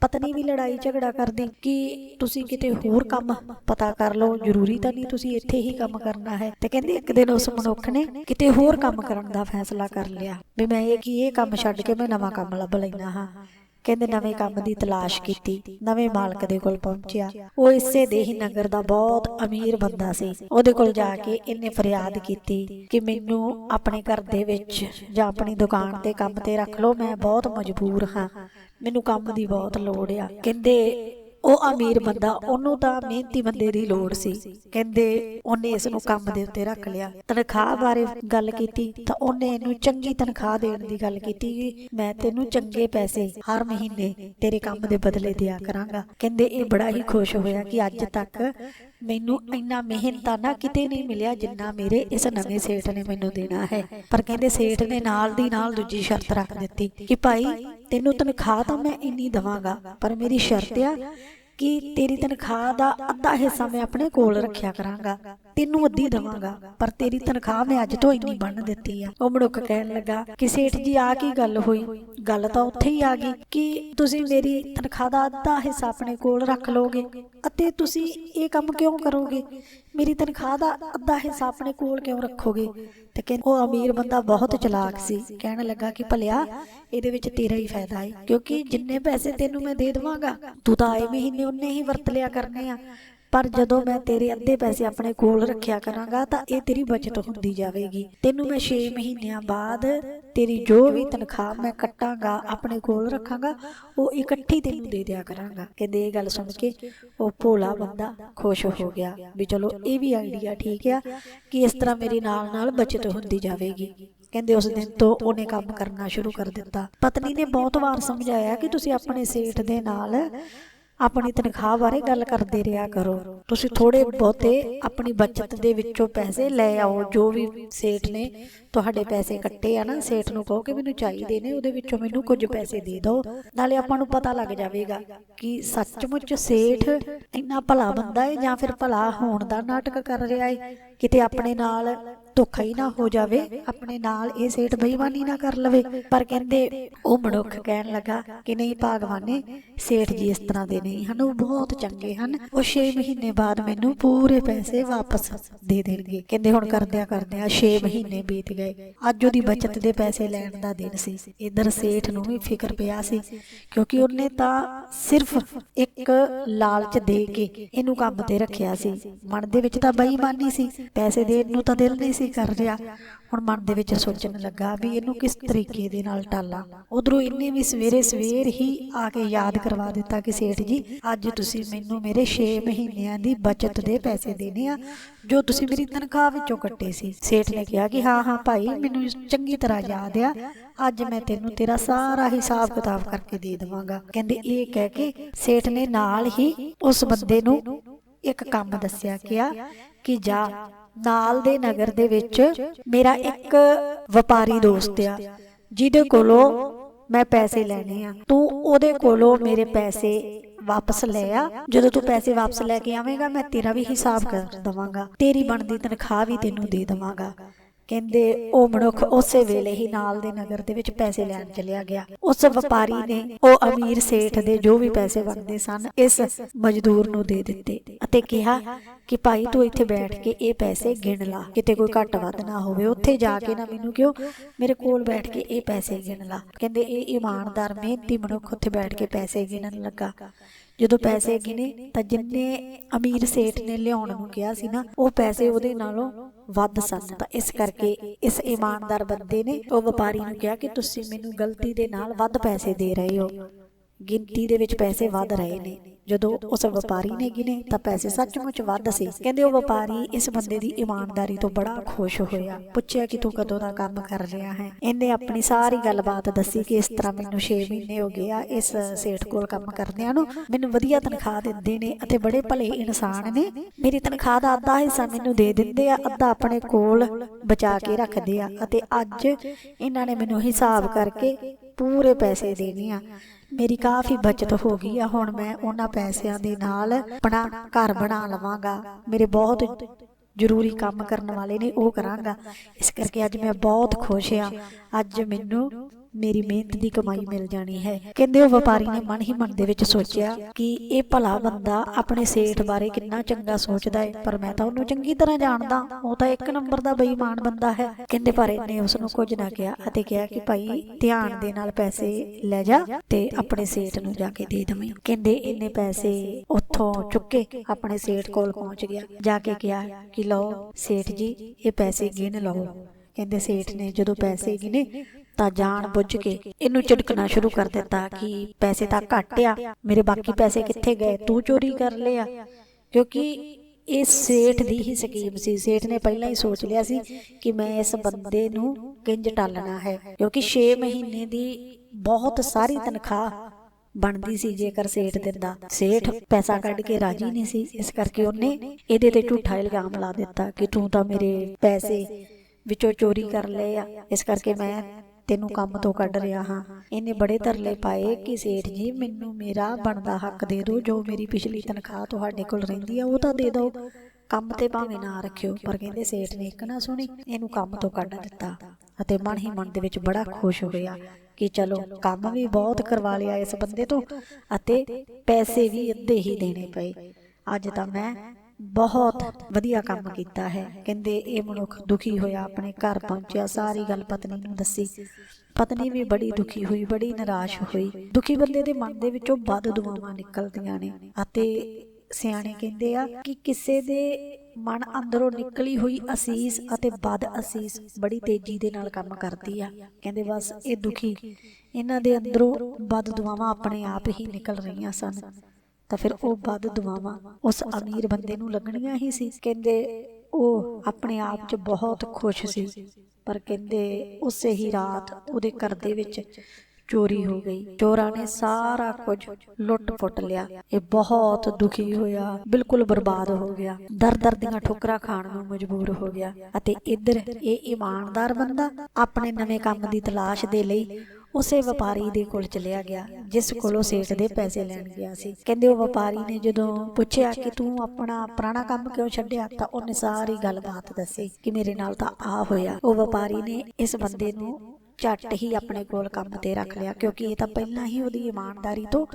ਪਤਨੀ ਵੀ ਲੜਾਈ ਝਗੜਾ ਕਰਦੀ ਕਿ ਤੁਸੀਂ ਕਿਤੇ ਹੋਰ ਕੰਮ ਪਤਾ ਕਰ ਲਓ, ਜ਼ਰੂਰੀ ਤਾਂ ਨਹੀਂ ਤੁਸੀਂ ਇੱਥੇ ਹੀ ਕੰਮ ਕਰਨਾ ਹੈ। ਤੇ ਕਹਿੰਦੇ ਇੱਕ ਦਿਨ ਉਸ ਮਨੁੱਖ ਨੇ ਕਿਤੇ ਹੋਰ ਕੰਮ ਕਰਨ ਦਾ ਫੈਸਲਾ ਕਰ ਲਿਆ ਵੀ ਮੈਂ ਇਹ ਕੀ, ਇਹ ਕੰਮ ਛੱਡ ਕੇ ਮੈਂ ਨਵਾਂ ਕੰਮ ਲੱਭ ਲੈਣਾ ਹਾਂ। ਕਹਿੰਦੇ ਨਵੇਂ ਕੰਮ ਦੀ ਤਲਾਸ਼ ਕੀਤੀ, ਨਵੇਂ ਮਾਲਕ ਦੇ ਕੋਲ ਪਹੁੰਚਿਆ। ਉਹ ਇਸੇ ਦੇ ਹੀ ਨਗਰ ਦਾ ਬਹੁਤ ਅਮੀਰ ਬੰਦਾ ਸੀ। ਉਹਦੇ ਕੋਲ ਜਾ ਕੇ ਇਹਨੇ ਫਰਿਆਦ ਕੀਤੀ ਕਿ ਮੈਨੂੰ ਆਪਣੇ ਘਰ ਦੇ ਵਿੱਚ ਜਾਂ ਆਪਣੀ ਦੁਕਾਨ ਤੇ ਕੰਮ ਤੇ ਰੱਖ ਲਓ, ਮੈਂ ਬਹੁਤ ਮਜਬੂਰ ਹਾਂ। ਮੈਨੂੰ ਕੰਮ ਦੀ ਬਹੁਤ ਲੋੜ ਆ। ਕਹਿੰਦੇ, ਉਹ ਅਮੀਰ ਬੰਦਾ, ਉਹਨੂੰ ਤਾਂ ਮਿਹਨਤੀ ਬੰਦੇ ਦੀ ਲੋੜ ਸੀ। ਕਹਿੰਦੇ, ਉਹਨੇ ਇਸ ਨੂੰ ਕੰਮ ਦੇ ਉੱਤੇ ਰੱਖ ਲਿਆ। ਤਨਖਾਹ ਬਾਰੇ ਗੱਲ ਕੀਤੀ, ਤਾਂ ਉਹਨੇ ਇਹਨੂੰ ਚੰਗੀ ਤਨਖਾਹ ਦੇਣ ਦੀ ਗੱਲ ਕੀਤੀ। ਕਿ ਮੈਂ ਤੈਨੂੰ ਚੰਗੇ ਪੈਸੇ ਹਰ ਮਹੀਨੇ ਤੇਰੇ ਕੰਮ ਦੇ ਬਦਲੇ ਦਿਆ ਕਰਾਂਗਾ। ਕਹਿੰਦੇ, ਇਹ ਬੜਾ ਹੀ ਖੁਸ਼ ਹੋਇਆ ਕਿ ਅੱਜ ਤੱਕ ਮੈਨੂੰ ਇੰਨਾ ਮਿਹਨਤਾਨਾ ਕਿਤੇ ਨਹੀਂ ਮਿਲਿਆ ਜਿੰਨਾ ਮੇਰੇ ਇਸ ਨਵੇਂ ਸੇਠ ਨੇ ਮੈਨੂੰ ਦੇਣਾ ਹੈ। ਪਰ ਕਹਿੰਦੇ ਸੇਠ ਨੇ ਨਾਲ ਦੀ ਨਾਲ ਦੂਜੀ ਸ਼ਰਤ ਰੱਖ ਦਿੱਤੀ ਕਿ ਭਾਈ ਤੈਨੂੰ ਤਨਖਾਹ ਤਾਂ ਮੈਂ ਇੰਨੀ ਦਵਾਂਗਾ ਪਰ ਮੇਰੀ ਸ਼ਰਤ ਆ ਕਿ ਤੇਰੀ ਤਨਖਾਹ ਦਾ ਅੱਧਾ ਹਿੱਸਾ ਮੈਂ ਆਪਣੇ ਕੋਲ ਰੱਖਿਆ ਕਰਾਂਗਾ। ਤੈਨੂੰ ਅੱਧੀ ਦਵਾਂਗਾ, ਪਰ ਤੇਰੀ ਤਨਖਾਹ ਮੈਂ ਅੱਜ ਤੋਂ ਇੰਨੀ ਬੰਨ ਦਿੱਤੀ ਆ। ਉਹ ਮਨੁੱਖ ਕਹਿਣ ਲੱਗਾ ਕਿ ਸੇਠ ਜੀ, ਆ ਕੀ ਗੱਲ ਹੋਈ? ਗੱਲ ਤਾਂ ਉੱਥੇ ਹੀ ਆ ਗਈ ਕਿ ਤੁਸੀਂ ਮੇਰੀ ਤਨਖਾਹ ਦਾ ਅੱਧਾ ਹਿੱਸਾ ਆਪਣੇ ਕੋਲ ਰੱਖ ਲਓਗੇ ਅਤੇ ਤੁਸੀਂ ਇਹ ਕੰਮ ਕਿਉਂ ਕਰੋਗੇ? ਮੇਰੀ ਤਨਖਾਹ ਦਾ ਅੱਧਾ ਹਿੱਸਾ ਆਪਣੇ ਕੋਲ ਕਿਉਂ ਰੱਖੋਗੇ? ਤੇ ਕਹਿੰਦੇ, ਉਹ ਅਮੀਰ ਬੰਦਾ ਬਹੁਤ ਚਲਾਕ ਸੀ। ਕਹਿਣ ਲੱਗਾ ਕਿ ਭਲਿਆ, ਇਹਦੇ ਵਿੱਚ ਤੇਰਾ ਹੀ ਫਾਇਦਾ ਹੈ ਕਿਉਂਕਿ ਜਿੰਨੇ ਪੈਸੇ ਤੈਨੂੰ ਮੈਂ ਦੇ ਦੇਵਾਂਗਾ, ਤੂੰ ਤਾਂ ਆਏ ਮਹੀਨੇ ਉਹਨੇ ਹੀ ਵਰਤ ਲਿਆ ਕਰਨੇ ਆ। ਪਰ ਜਦੋਂ ਮੈਂ ਤੇਰੇ ਅੱਧੇ ਪੈਸੇ ਆਪਣੇ ਕੋਲ ਰੱਖਿਆ ਕਰਾਂਗਾ ਤਾਂ ਇਹ ਤੇਰੀ ਬਚਤ ਹੁੰਦੀ ਜਾਵੇਗੀ। ਤੈਨੂੰ ਮੈਂ 6 ਮਹੀਨਿਆਂ ਬਾਅਦ ਤੇਰੀ ਜੋ ਵੀ ਤਨਖਾਹ ਮੈਂ ਕੱਟਾਂਗਾ, ਆਪਣੇ ਕੋਲ ਰੱਖਾਂਗਾ, ਉਹ ਇਕੱਠੀ ਤੈਨੂੰ ਦੇ ਦਿਆ ਕਰਾਂਗਾ। ਕਹਿੰਦੇ ਇਹ ਗੱਲ ਸੁਣ ਕੇ ਉਹ ਭੋਲਾ ਬੰਦਾ ਖੁਸ਼ ਹੋ ਗਿਆ ਵੀ ਚਲੋ ਇਹ ਵੀ ਆਈਡੀਆ ਠੀਕ ਆ ਕਿ ਇਸ ਤਰ੍ਹਾਂ ਮੇਰੀ ਨਾਲ ਨਾਲ ਬਚਤ ਹੁੰਦੀ ਜਾਵੇਗੀ। ਕਹਿੰਦੇ ਉਸ ਦਿਨ ਤੋਂ ਉਹਨੇ ਕੰਮ ਕਰਨਾ ਸ਼ੁਰੂ ਕਰ ਦਿੱਤਾ। ਪਤਨੀ ਨੇ ਬਹੁਤ ਵਾਰ ਸਮਝਾਇਆ ਕਿ ਤੁਸੀਂ ਆਪਣੇ ਸੇਠ ਦੇ ਨਾਲ ਆਪਣੀ ਤਨਖਾਹ ਬਾਰੇ ਗੱਲ ਕਰਦੇ ਰਿਹਾ ਕਰੋ। ਤੁਸੀਂ ਥੋੜੇ ਬਹੁਤੇ ਆਪਣੀ ਬਚਤ ਦੇ ਵਿੱਚੋਂ ਪੈਸੇ ਲੈ ਆਓ। ਜੋ ਵੀ ਸੇਠ ਨੇ ਤੁਹਾਡੇ ਪੈਸੇ ਕੱਟੇ ਆ ਨਾ, ਸੇਠ ਨੂੰ ਕਹੋ ਕਿ ਮੈਨੂੰ ਚਾਹੀਦੇ ਨੇ, ਉਹਦੇ ਵਿੱਚੋਂ ਮੈਨੂੰ ਕੁਝ ਪੈਸੇ ਦੇ ਦਿਓ। ਨਾਲੇ ਆਪਾਂ ਨੂੰ ਪਤਾ ਲੱਗ ਜਾਵੇਗਾ ਕਿ ਸੱਚਮੁੱਚ ਸੇਠ ਇੰਨਾ ਭਲਾ ਬੰਦਾ ਹੈ ਜਾਂ ਫਿਰ ਭਲਾ ਹੋਣ ਦਾ ਨਾਟਕ ਕਰ ਰਿਹਾ ਹੈ ਕਿਤੇ ਆਪਣੇ ਨਾਲ ਧੋਖਾ ਹੀ ਨਾ ਹੋ ਜਾਵੇ, ਆਪਣੇ ਨਾਲ ਇਹ ਸੇਠ ਬੇਈਮਾਨੀ ਨਾ ਕਰ ਲਵੇ। ਪਰ ਕਹਿੰਦੇ, ਉਹ ਮਨੁੱਖ ਕਹਿਣ ਲੱਗਾ ਕਿ ਨਹੀਂ ਭਾਗਵਾਨੇ, ਸੇਠ ਜੀ ਇਸ ਤਰ੍ਹਾਂ ਦੇ ਨਹੀਂ ਹਨ, ਉਹ ਬਹੁਤ ਚੰਗੇ ਹਨ। ਉਹ 6 ਮਹੀਨੇ ਬਾਅਦ ਮੈਨੂੰ ਪੂਰੇ ਪੈਸੇ ਵਾਪਸ ਦੇ ਦੇਣਗੇ। ਕਹਿੰਦੇ ਹੁਣ ਕਰਦਿਆਂ ਕਰਦਿਆਂ 6 ਮਹੀਨੇ ਬੀਤ ਗਏ। ਅੱਜ ਉਹਦੀ ਬਚਤ ਦੇ ਪੈਸੇ ਲੈਣ ਦਾ ਦਿਨ ਸੀ। ਇਧਰ ਸੇਠ ਨੂੰ ਵੀ ਫਿਕਰ ਪਿਆ ਸੀ, ਕਿਉਂਕਿ ਉਹਨੇ ਤਾਂ ਸਿਰਫ ਇੱਕ ਲਾਲਚ ਦੇ ਕੇ ਇਹਨੂੰ ਕੰਮ ਤੇ ਰੱਖਿਆ ਸੀ। ਮਨ ਦੇ ਵਿੱਚ ਤਾਂ ਬੇਈਮਾਨੀ ਸੀ। ਪੈਸੇ ਦੇਣ ਨੂੰ ਤਾਂ ਦਿਲ ਨਹੀਂ ਸੀ ਕਰ ਰਿਹਾ, ਹੁਣ ਮਨ ਦੇ ਵਿੱਚ ਸੋਚਣ ਲੱਗਾ ਵੀ ਇਹਨੂੰ ਕਿਸ ਤਰੀਕੇ ਦੇ ਨਾਲ ਟਾਲਾਂ। ਉਧਰੋਂ ਇਹਨੇ ਵੀ ਸਵੇਰੇ ਸਵੇਰ ਹੀ ਆ ਕੇ ਯਾਦ ਕਰਵਾ ਦਿੱਤਾ ਕਿ ਸੇਠ ਜੀ, ਅੱਜ ਤੁਸੀਂ ਮੈਨੂੰ ਮੇਰੇ 6 ਮਹੀਨਿਆਂ ਦੀ ਬਚਤ ਦੇ ਪੈਸੇ ਦੇਣੇ ਆ, ਜੋ ਤੁਸੀਂ ਮੇਰੀ ਤਨਖਾਹ ਵਿੱਚੋਂ ਕੱਟੇ ਸੀ। ਸੇਠ ਨੇ ਕਿਹਾ ਕਿ ਹਾਂ ਹਾਂ ਭਾਈ, ਮੈਨੂੰ ਚੰਗੀ ਤਰ੍ਹਾਂ ਯਾਦ ਆ, ਅੱਜ ਮੈਂ ਤੈਨੂੰ ਤੇਰਾ ਸਾਰਾ ਹਿਸਾਬ ਕਿਤਾਬ ਕਰਕੇ ਦੇ ਦੇਵਾਂਗਾ। ਕਹਿੰਦੇ ਇਹ ਕਹਿ ਕੇ ਸੇਠ ਨੇ ਨਾਲ ਹੀ ਉਸ ਬੰਦੇ ਨੂੰ ਇੱਕ ਕੰਮ ਦੱਸਿਆ, ਕਿਹਾ ਕਿ ਜਾ ਨਾਲ ਦੇ ਨਗਰ ਦੇ ਵਿੱਚ ਮੇਰਾ ਇੱਕ ਵਪਾਰੀ ਦੋਸਤ ਆ, ਜਿਹਦੇ ਕੋਲੋਂ ਮੈਂ ਪੈਸੇ ਲੈਣੇ ਆ। ਤੂੰ ਉਹਦੇ ਕੋਲੋਂ ਮੇਰੇ ਪੈਸੇ ਵਾਪਸ ਲੈ ਆ। ਜਦੋਂ ਤੂੰ ਪੈਸੇ ਵਾਪਸ ਲੈ ਕੇ ਆਵੇਂਗਾ, ਮੈਂ ਤੇਰਾ ਵੀ ਹਿਸਾਬ ਕਰ ਦਵਾਂਗਾ। ਤੇਰੀ ਬਣਦੀ ਤਨਖਾਹ ਵੀ ਤੈਨੂੰ ਦੇ ਦਵਾਂਗਾ। ਕਹਿੰਦੇ, ਉਹ ਮਨੁੱਖ ਉਸੇ ਵੇਲੇ ਹੀ ਨਾਲ ਦੇ ਨਗਰ ਦੇ ਵਿੱਚ ਪੈਸੇ ਲੈਣ ਚਲਿਆ ਗਿਆ। ਉਸ ਵਪਾਰੀ ਨੇ ਉਹ ਅਮੀਰ ਸੇਠ ਦੇ ਜੋ ਵੀ ਪੈਸੇ ਬਣਦੇ ਸਨ, ਇਸ ਮਜ਼ਦੂਰ ਨੂੰ ਦੇ ਦਿੱਤੇ ਅਤੇ ਕਿਹਾ ਕਿ, ਭਾਈ, ਤੂੰ ਇੱਥੇ ਬੈਠ ਕੇ ਇਹ ਪੈਸੇ ਗਿਣ ਲਾ। ਕਿਤੇ ਕੋਈ ਘੱਟ ਵੱਧ ਨਾ ਹੋਵੇ। ਉੱਥੇ ਜਾ ਕੇ ਨਾ ਮੈਨੂੰ ਕਿਉਂ ਮੇਰੇ ਕੋਲ ਬੈਠ ਕੇ ਇਹ ਪੈਸੇ ਗਿਣ ਲਾ? ਕਹਿੰਦੇ, ਇਹ ਇਮਾਨਦਾਰ, ਮਿਹਨਤੀ ਮਨੁੱਖ ਉੱਥੇ ਬੈਠ ਕੇ ਪੈਸੇ ਗਿਣਨ ਲੱਗਾ। ਜਦੋਂ ਪੈਸੇ ਗਿਣੇ ਤਾਂ ਜਿੰਨੇ ਅਮੀਰ ਸੇਠ ਨੇ ਲਿਆਉਣ ਨੂੰ ਕਿਹਾ ਸੀ ਨਾ, ਉਹ ਪੈਸੇ ਉਹਦੇ ਨਾਲੋਂ ਵੱਧ ਸਨ। ਤਾਂ ਇਸ ਕਰਕੇ ਇਸ ਇਮਾਨਦਾਰ ਬੰਦੇ ਨੇ ਉਹ ਵਪਾਰੀ ਨੂੰ ਕਿਹਾ ਕਿ ਤੁਸੀਂ ਮੈਨੂੰ ਗਲਤੀ ਦੇ ਨਾਲ ਵੱਧ ਪੈਸੇ ਦੇ ਰਹੇ ਹੋ। ਗਿਣਤੀ ਦੇ ਵਿੱਚ ਪੈਸੇ ਵੱਧ ਰਹੇ ਨੇ। ਜਦੋਂ ਉਸ ਵਪਾਰੀ ਨੇ ਗਿਣੇ ਤਾਂ ਪੈਸੇ ਸੱਚਮੁੱਚ ਵੱਧ ਸੀ। ਕਹਿੰਦੇ ਉਹ ਵਪਾਰੀ ਇਸ ਬੰਦੇ ਦੀ ਇਮਾਨਦਾਰੀ ਤੋਂ ਬੜਾ ਖੁਸ਼ ਹੋਇਆ। ਪੁੱਛਿਆ ਕਿ ਤੂੰ ਕਦੋਂ ਦਾ ਕੰਮ ਕਰ ਰਿਹਾ ਹੈ? ਇਹਨੇ ਆਪਣੀ ਸਾਰੀ ਗੱਲਬਾਤ ਦੱਸੀ ਕਿ ਇਸ ਤਰ੍ਹਾਂ ਮੈਨੂੰ 6 ਮਹੀਨੇ ਹੋ ਗਏ ਆ ਇਸ ਸੇਠ ਕੋਲ ਕੰਮ ਕਰਦਿਆਂ ਨੂੰ। ਮੈਨੂੰ ਵਧੀਆ ਤਨਖਾਹ ਦਿੰਦੇ ਨੇ ਅਤੇ ਬੜੇ ਭਲੇ ਇਨਸਾਨ ਨੇ। ਮੇਰੀ ਤਨਖਾਹ ਦਾ ਅੱਧਾ ਹਿੱਸਾ ਮੈਨੂੰ ਦੇ ਦਿੰਦੇ ਆ, ਅੱਧਾ ਆਪਣੇ ਕੋਲ ਬਚਾ ਕੇ ਰੱਖਦੇ ਆ ਅਤੇ ਅੱਜ ਇਹਨਾਂ ਨੇ ਮੈਨੂੰ ਹਿਸਾਬ ਕਰਕੇ ਪੂਰੇ ਪੈਸੇ ਦੇਣੇ ਆ। ਮੇਰੀ ਕਾਫੀ ਬਚਤ ਹੋ ਗਈ ਆ, ਹੁਣ ਮੈਂ ਉਹਨਾਂ ਪੈਸਿਆਂ ਦੇ ਨਾਲ ਆਪਣਾ ਘਰ ਬਣਾ ਲਵਾਂਗਾ। ਮੇਰੇ ਬਹੁਤ ਜ਼ਰੂਰੀ ਕੰਮ ਕਰਨ ਵਾਲੇ ਨੇ, ਉਹ ਕਰਾਂਗਾ। ਇਸ ਕਰਕੇ ਅੱਜ ਮੈਂ ਬਹੁਤ ਖੁਸ਼ ਆ। ਅੱਜ ਮੈਨੂੰ ਮੇਰੀ ਮਿਹਨਤ ਦੀ ਕਮਾਈ ਮਿਲ ਜਾਣੀ ਹੈ। ਕਹਿੰਦੇ ਉਹ ਵਪਾਰੀ ਨੇ ਮਨ ਹੀ ਮਨ ਦੇ ਵਿੱਚ ਸੋਚਿਆ ਕਿ ਇਹ ਭਲਾ ਬੰਦਾ ਆਪਣੇ ਸੇਠ ਬਾਰੇ ਕਿੰਨਾ ਚੰਗਾ ਸੋਚਦਾ ਹੈ, ਪਰ ਮੈਂ ਤਾਂ ਉਹਨੂੰ ਚੰਗੀ ਤਰ੍ਹਾਂ ਜਾਣਦਾ। ਉਹ ਤਾਂ ਇੱਕ ਨੰਬਰ ਦਾ ਬੇਈਮਾਨ ਬੰਦਾ ਹੈ। ਕਹਿੰਦੇ ਪਰ ਇਹਨੇ ਉਸ ਨੂੰ ਕੁਝ ਨਾ ਕਿਹਾ ਅਤੇ ਕਿਹਾ ਕਿ ਭਾਈ, ਧਿਆਨ ਦੇ ਨਾਲ ਪੈਸੇ ਲੈ ਜਾ ਤੇ ਆਪਣੇ ਸੇਠ ਨੂੰ ਜਾ ਕੇ ਦੇ ਦਵੇਂ। ਕਹਿੰਦੇ ਇਹਨੇ ਪੈਸੇ ਉੱਥੋਂ ਚੁੱਕੇ, ਆਪਣੇ ਸੇਠ ਕੋਲ ਪਹੁੰਚ ਗਿਆ। ਜਾ ਕੇ ਕਿਹਾ ਕਿ ਲਓ ਸੇਠ ਜੀ, ਇਹ ਪੈਸੇ ਗਿਣ ਲਓ। ਕਹਿੰਦੇ ਸੇਠ ਨੇ ਜਦੋਂ ਪੈਸੇ ਗਿਨੇ ਤਾਂ ਜਾਣ ਬੁੱਝ ਕੇ ਇਹਨੂੰ ਝਿੜਕਣਾ ਸ਼ੁਰੂ ਕਰ ਦਿੱਤਾ ਕਿ ਪੈਸੇ ਤਾਂ ਘੱਟ ਆ, ਮੇਰੇ ਬਾਕੀ ਪੈਸੇ ਕਿੱਥੇ ਗਏ? ਤੂੰ ਚੋਰੀ ਕਰ ਲਿਆ। ਕਿਉਂਕਿ ਇਹ ਸੇਠ ਦੀ ਹੀ ਸਕੀਮ ਸੀ। ਸੇਠ ਨੇ ਪਹਿਲਾਂ ਹੀ ਸੋਚ ਲਿਆ ਸੀ ਕਿ ਮੈਂ ਇਸ ਬੰਦੇ ਨੂੰ ਕਿੰਜ ਟਾਲਣਾ ਹੈ। ਕਿਉਂਕਿ 6 ਮਹੀਨੇ ਦੀ ਬਹੁਤ ਸਾਰੀ ਤਨਖਾਹ ਬਣਦੀ ਸੀ ਜੇਕਰ ਸੇਠ ਦਿੰਦਾ। ਸੇਠ ਪੈਸਾ ਕੱਢ ਕੇ ਰਾਜੀ ਨਹੀਂ ਸੀ। ਇਸ ਕਰਕੇ ਉਹਨੇ ਇਹਦੇ ਤੇ ਝੂਠਾ ਇਲਜ਼ਾਮ ਲਾ ਦਿੱਤਾ ਕਿ ਤੂੰ ਤਾਂ ਮੇਰੇ ਪੈਸੇ ਵਿੱਚੋਂ ਚੋਰੀ ਕਰ ਲਏ ਆ। ਇਸ ਕਰਕੇ ਮੈਂ ਤੈਨੂੰ ਕੰਮ ਤੋਂ ਕੱਢ ਰਿਹਾ ਹਾਂ। ਇਹਨੇ ਬੜੇ ਤਰਲੇ ਪਾਏ ਕਿ ਸੇਠ ਜੀ ਮੈਨੂੰ ਮੇਰਾ ਬਣਦਾ ਹੱਕ ਦੇ ਦਿਓ ਜੋ ਮੇਰੀ ਪਿਛਲੀ ਤਨਖਾਹ ਤੁਹਾਡੇ ਕੋਲ ਰਹਿੰਦੀ ਆ ਉਹ ਤਾਂ ਦੇ ਦਿਓ। ਕੰਮ ਤੇ ਭਾਵੇਂ ਨਾ ਰੱਖਿਓ ਪਰ ਕਹਿੰਦੇ ਸੇਠ ਨੇ ਇੱਕ ਨਾ ਸੁਣੀ ਇਹਨੂੰ ਕੰਮ ਤੋਂ ਕੱਢ ਦਿੱਤਾ। ਅਤੇ ਮਨ ਹੀ ਮਨ ਦੇ ਵਿੱਚ ਬੜਾ ਖੁਸ਼ ਹੋਇਆ ਕਿ ਚਲੋ ਕੰਮ ਵੀ ਬਹੁਤ ਕਰਵਾ ਲਿਆ ਇਸ ਬੰਦੇ ਤੋਂ ਅਤੇ ਪੈਸੇ ਵੀ ਅੱਧੇ ਹੀ ਦੇਣੇ ਪਏ। ਅੱਜ ਤਾਂ ਮੈਂ ਬਹੁਤ ਵਧੀਆ ਕੰਮ ਕੀਤਾ ਹੈ। ਕਹਿੰਦੇ ਇਹ ਮਨੁੱਖ ਦੁਖੀ ਹੋਇਆ, ਆਪਣੇ ਘਰ ਪਹੁੰਚਿਆ, ਸਾਰੀ ਗੱਲ ਪਤਨੀ ਨੂੰ ਦੱਸੀ। ਪਤਨੀ ਵੀ ਬੜੀ ਦੁਖੀ ਹੋਈ, ਬੜੀ ਨਿਰਾਸ਼ ਹੋਈ। ਦੁਖੀ ਬੰਦੇ ਦੇ ਮਨ ਦੇ ਵਿੱਚੋਂ ਬਦ ਦੁਆਵਾਂ ਨਿਕਲਦੀਆਂ ਨੇ ਅਤੇ ਸਿਆਣੇ ਕਹਿੰਦੇ ਆ ਕਿ ਕਿਸੇ ਦੇ ਮਨ ਅੰਦਰੋਂ ਨਿਕਲੀ ਹੋਈ ਅਸੀਸ ਅਤੇ ਬਦ ਅਸੀਸ ਬੜੀ ਤੇਜ਼ੀ ਦੇ ਨਾਲ ਕੰਮ ਕਰਦੀ ਆ। ਕਹਿੰਦੇ ਬਸ ਇਹ ਦੁਖੀ, ਇਹਨਾਂ ਦੇ ਅੰਦਰੋਂ ਬਦ ਦੁਆਵਾਂ ਆਪਣੇ ਆਪ ਹੀ ਨਿਕਲ ਰਹੀਆਂ ਸਨ। ਤਾਂ ਫਿਰ ਉਹ ਵੱਧ ਦੁਆਵਾਂ। ਉਸ ਅਮੀਰ ਬੰਦੇ ਨੂੰ ਲੱਗਣੀਆਂ ਹੀ ਸੀ। ਕਹਿੰਦੇ ਉਹ ਆਪਣੇ ਆਪ 'ਚ ਬਹੁਤ ਖੁਸ਼ ਸੀ। ਪਰ ਕਹਿੰਦੇ, ਉਸੇ ਹੀ ਰਾਤ ਉਹਦੇ ਘਰ ਦੇ ਵਿੱਚ ਚੋਰੀ ਹੋ ਗਈ। ਚੋਰਾਂ ਨੇ ਸਾਰਾ ਕੁਝ ਲੁੱਟ ਫੁੱਟ ਲਿਆ। ਇਹ ਬਹੁਤ ਦੁਖੀ ਹੋਇਆ। ਬਿਲਕੁਲ ਬਰਬਾਦ ਹੋ ਗਿਆ। ਦਰ ਦਰ ਦੀਆਂ ਠੋਕਰਾਂ ਖਾਣ ਨੂੰ ਮਜਬੂਰ ਹੋ ਗਿਆ। ਅਤੇ ਇੱਧਰ ਇਹ ਇਮਾਨਦਾਰ ਬੰਦਾ ਆਪਣੇ ਨਵੇਂ ਕੰਮ ਦੀ ਤਲਾਸ਼ ਦੇ ਲਈ ਉਸੇ ਵਪਾਰੀ ਦੇ ਕੋਲ ਚਲਿਆ ਗਿਆ, ਜਿਸ ਕੋਲੋਂ ਸੇਠ ਦੇ ਪੈਸੇ ਲੈਣ ਗਿਆ ਸੀ। ਕਹਿੰਦੇ ਉਹ ਵਪਾਰੀ ਨੇ ਜਦੋਂ ਪੁੱਛਿਆ ਕਿ ਤੂੰ ਆਪਣਾ ਪੁਰਾਣਾ ਕੰਮ ਕਿਉਂ ਛੱਡਿਆ, ਤਾਂ ਉਹਨੇ ਸਾਰੀ ਗੱਲਬਾਤ ਦੱਸੀ ਕਿ ਮੇਰੇ ਨਾਲ ਤਾਂ ਆ ਹੋਇਆ। ਉਹ ਵਪਾਰੀ ਨੇ ਇਸ ਬੰਦੇ ਨੂੰ ਝੱਟ ਹੀ ਆਪਣੇ ਕੋਲ ਕੰਮ ਤੇ ਰੱਖ ਲਿਆ, ਕਿਉਂਕਿ ਇਹ ਤਾਂ ਪਹਿਲਾਂ ਹੀ ਉਹਦੀ ਇਮਾਨਦਾਰੀ ਤੋਂ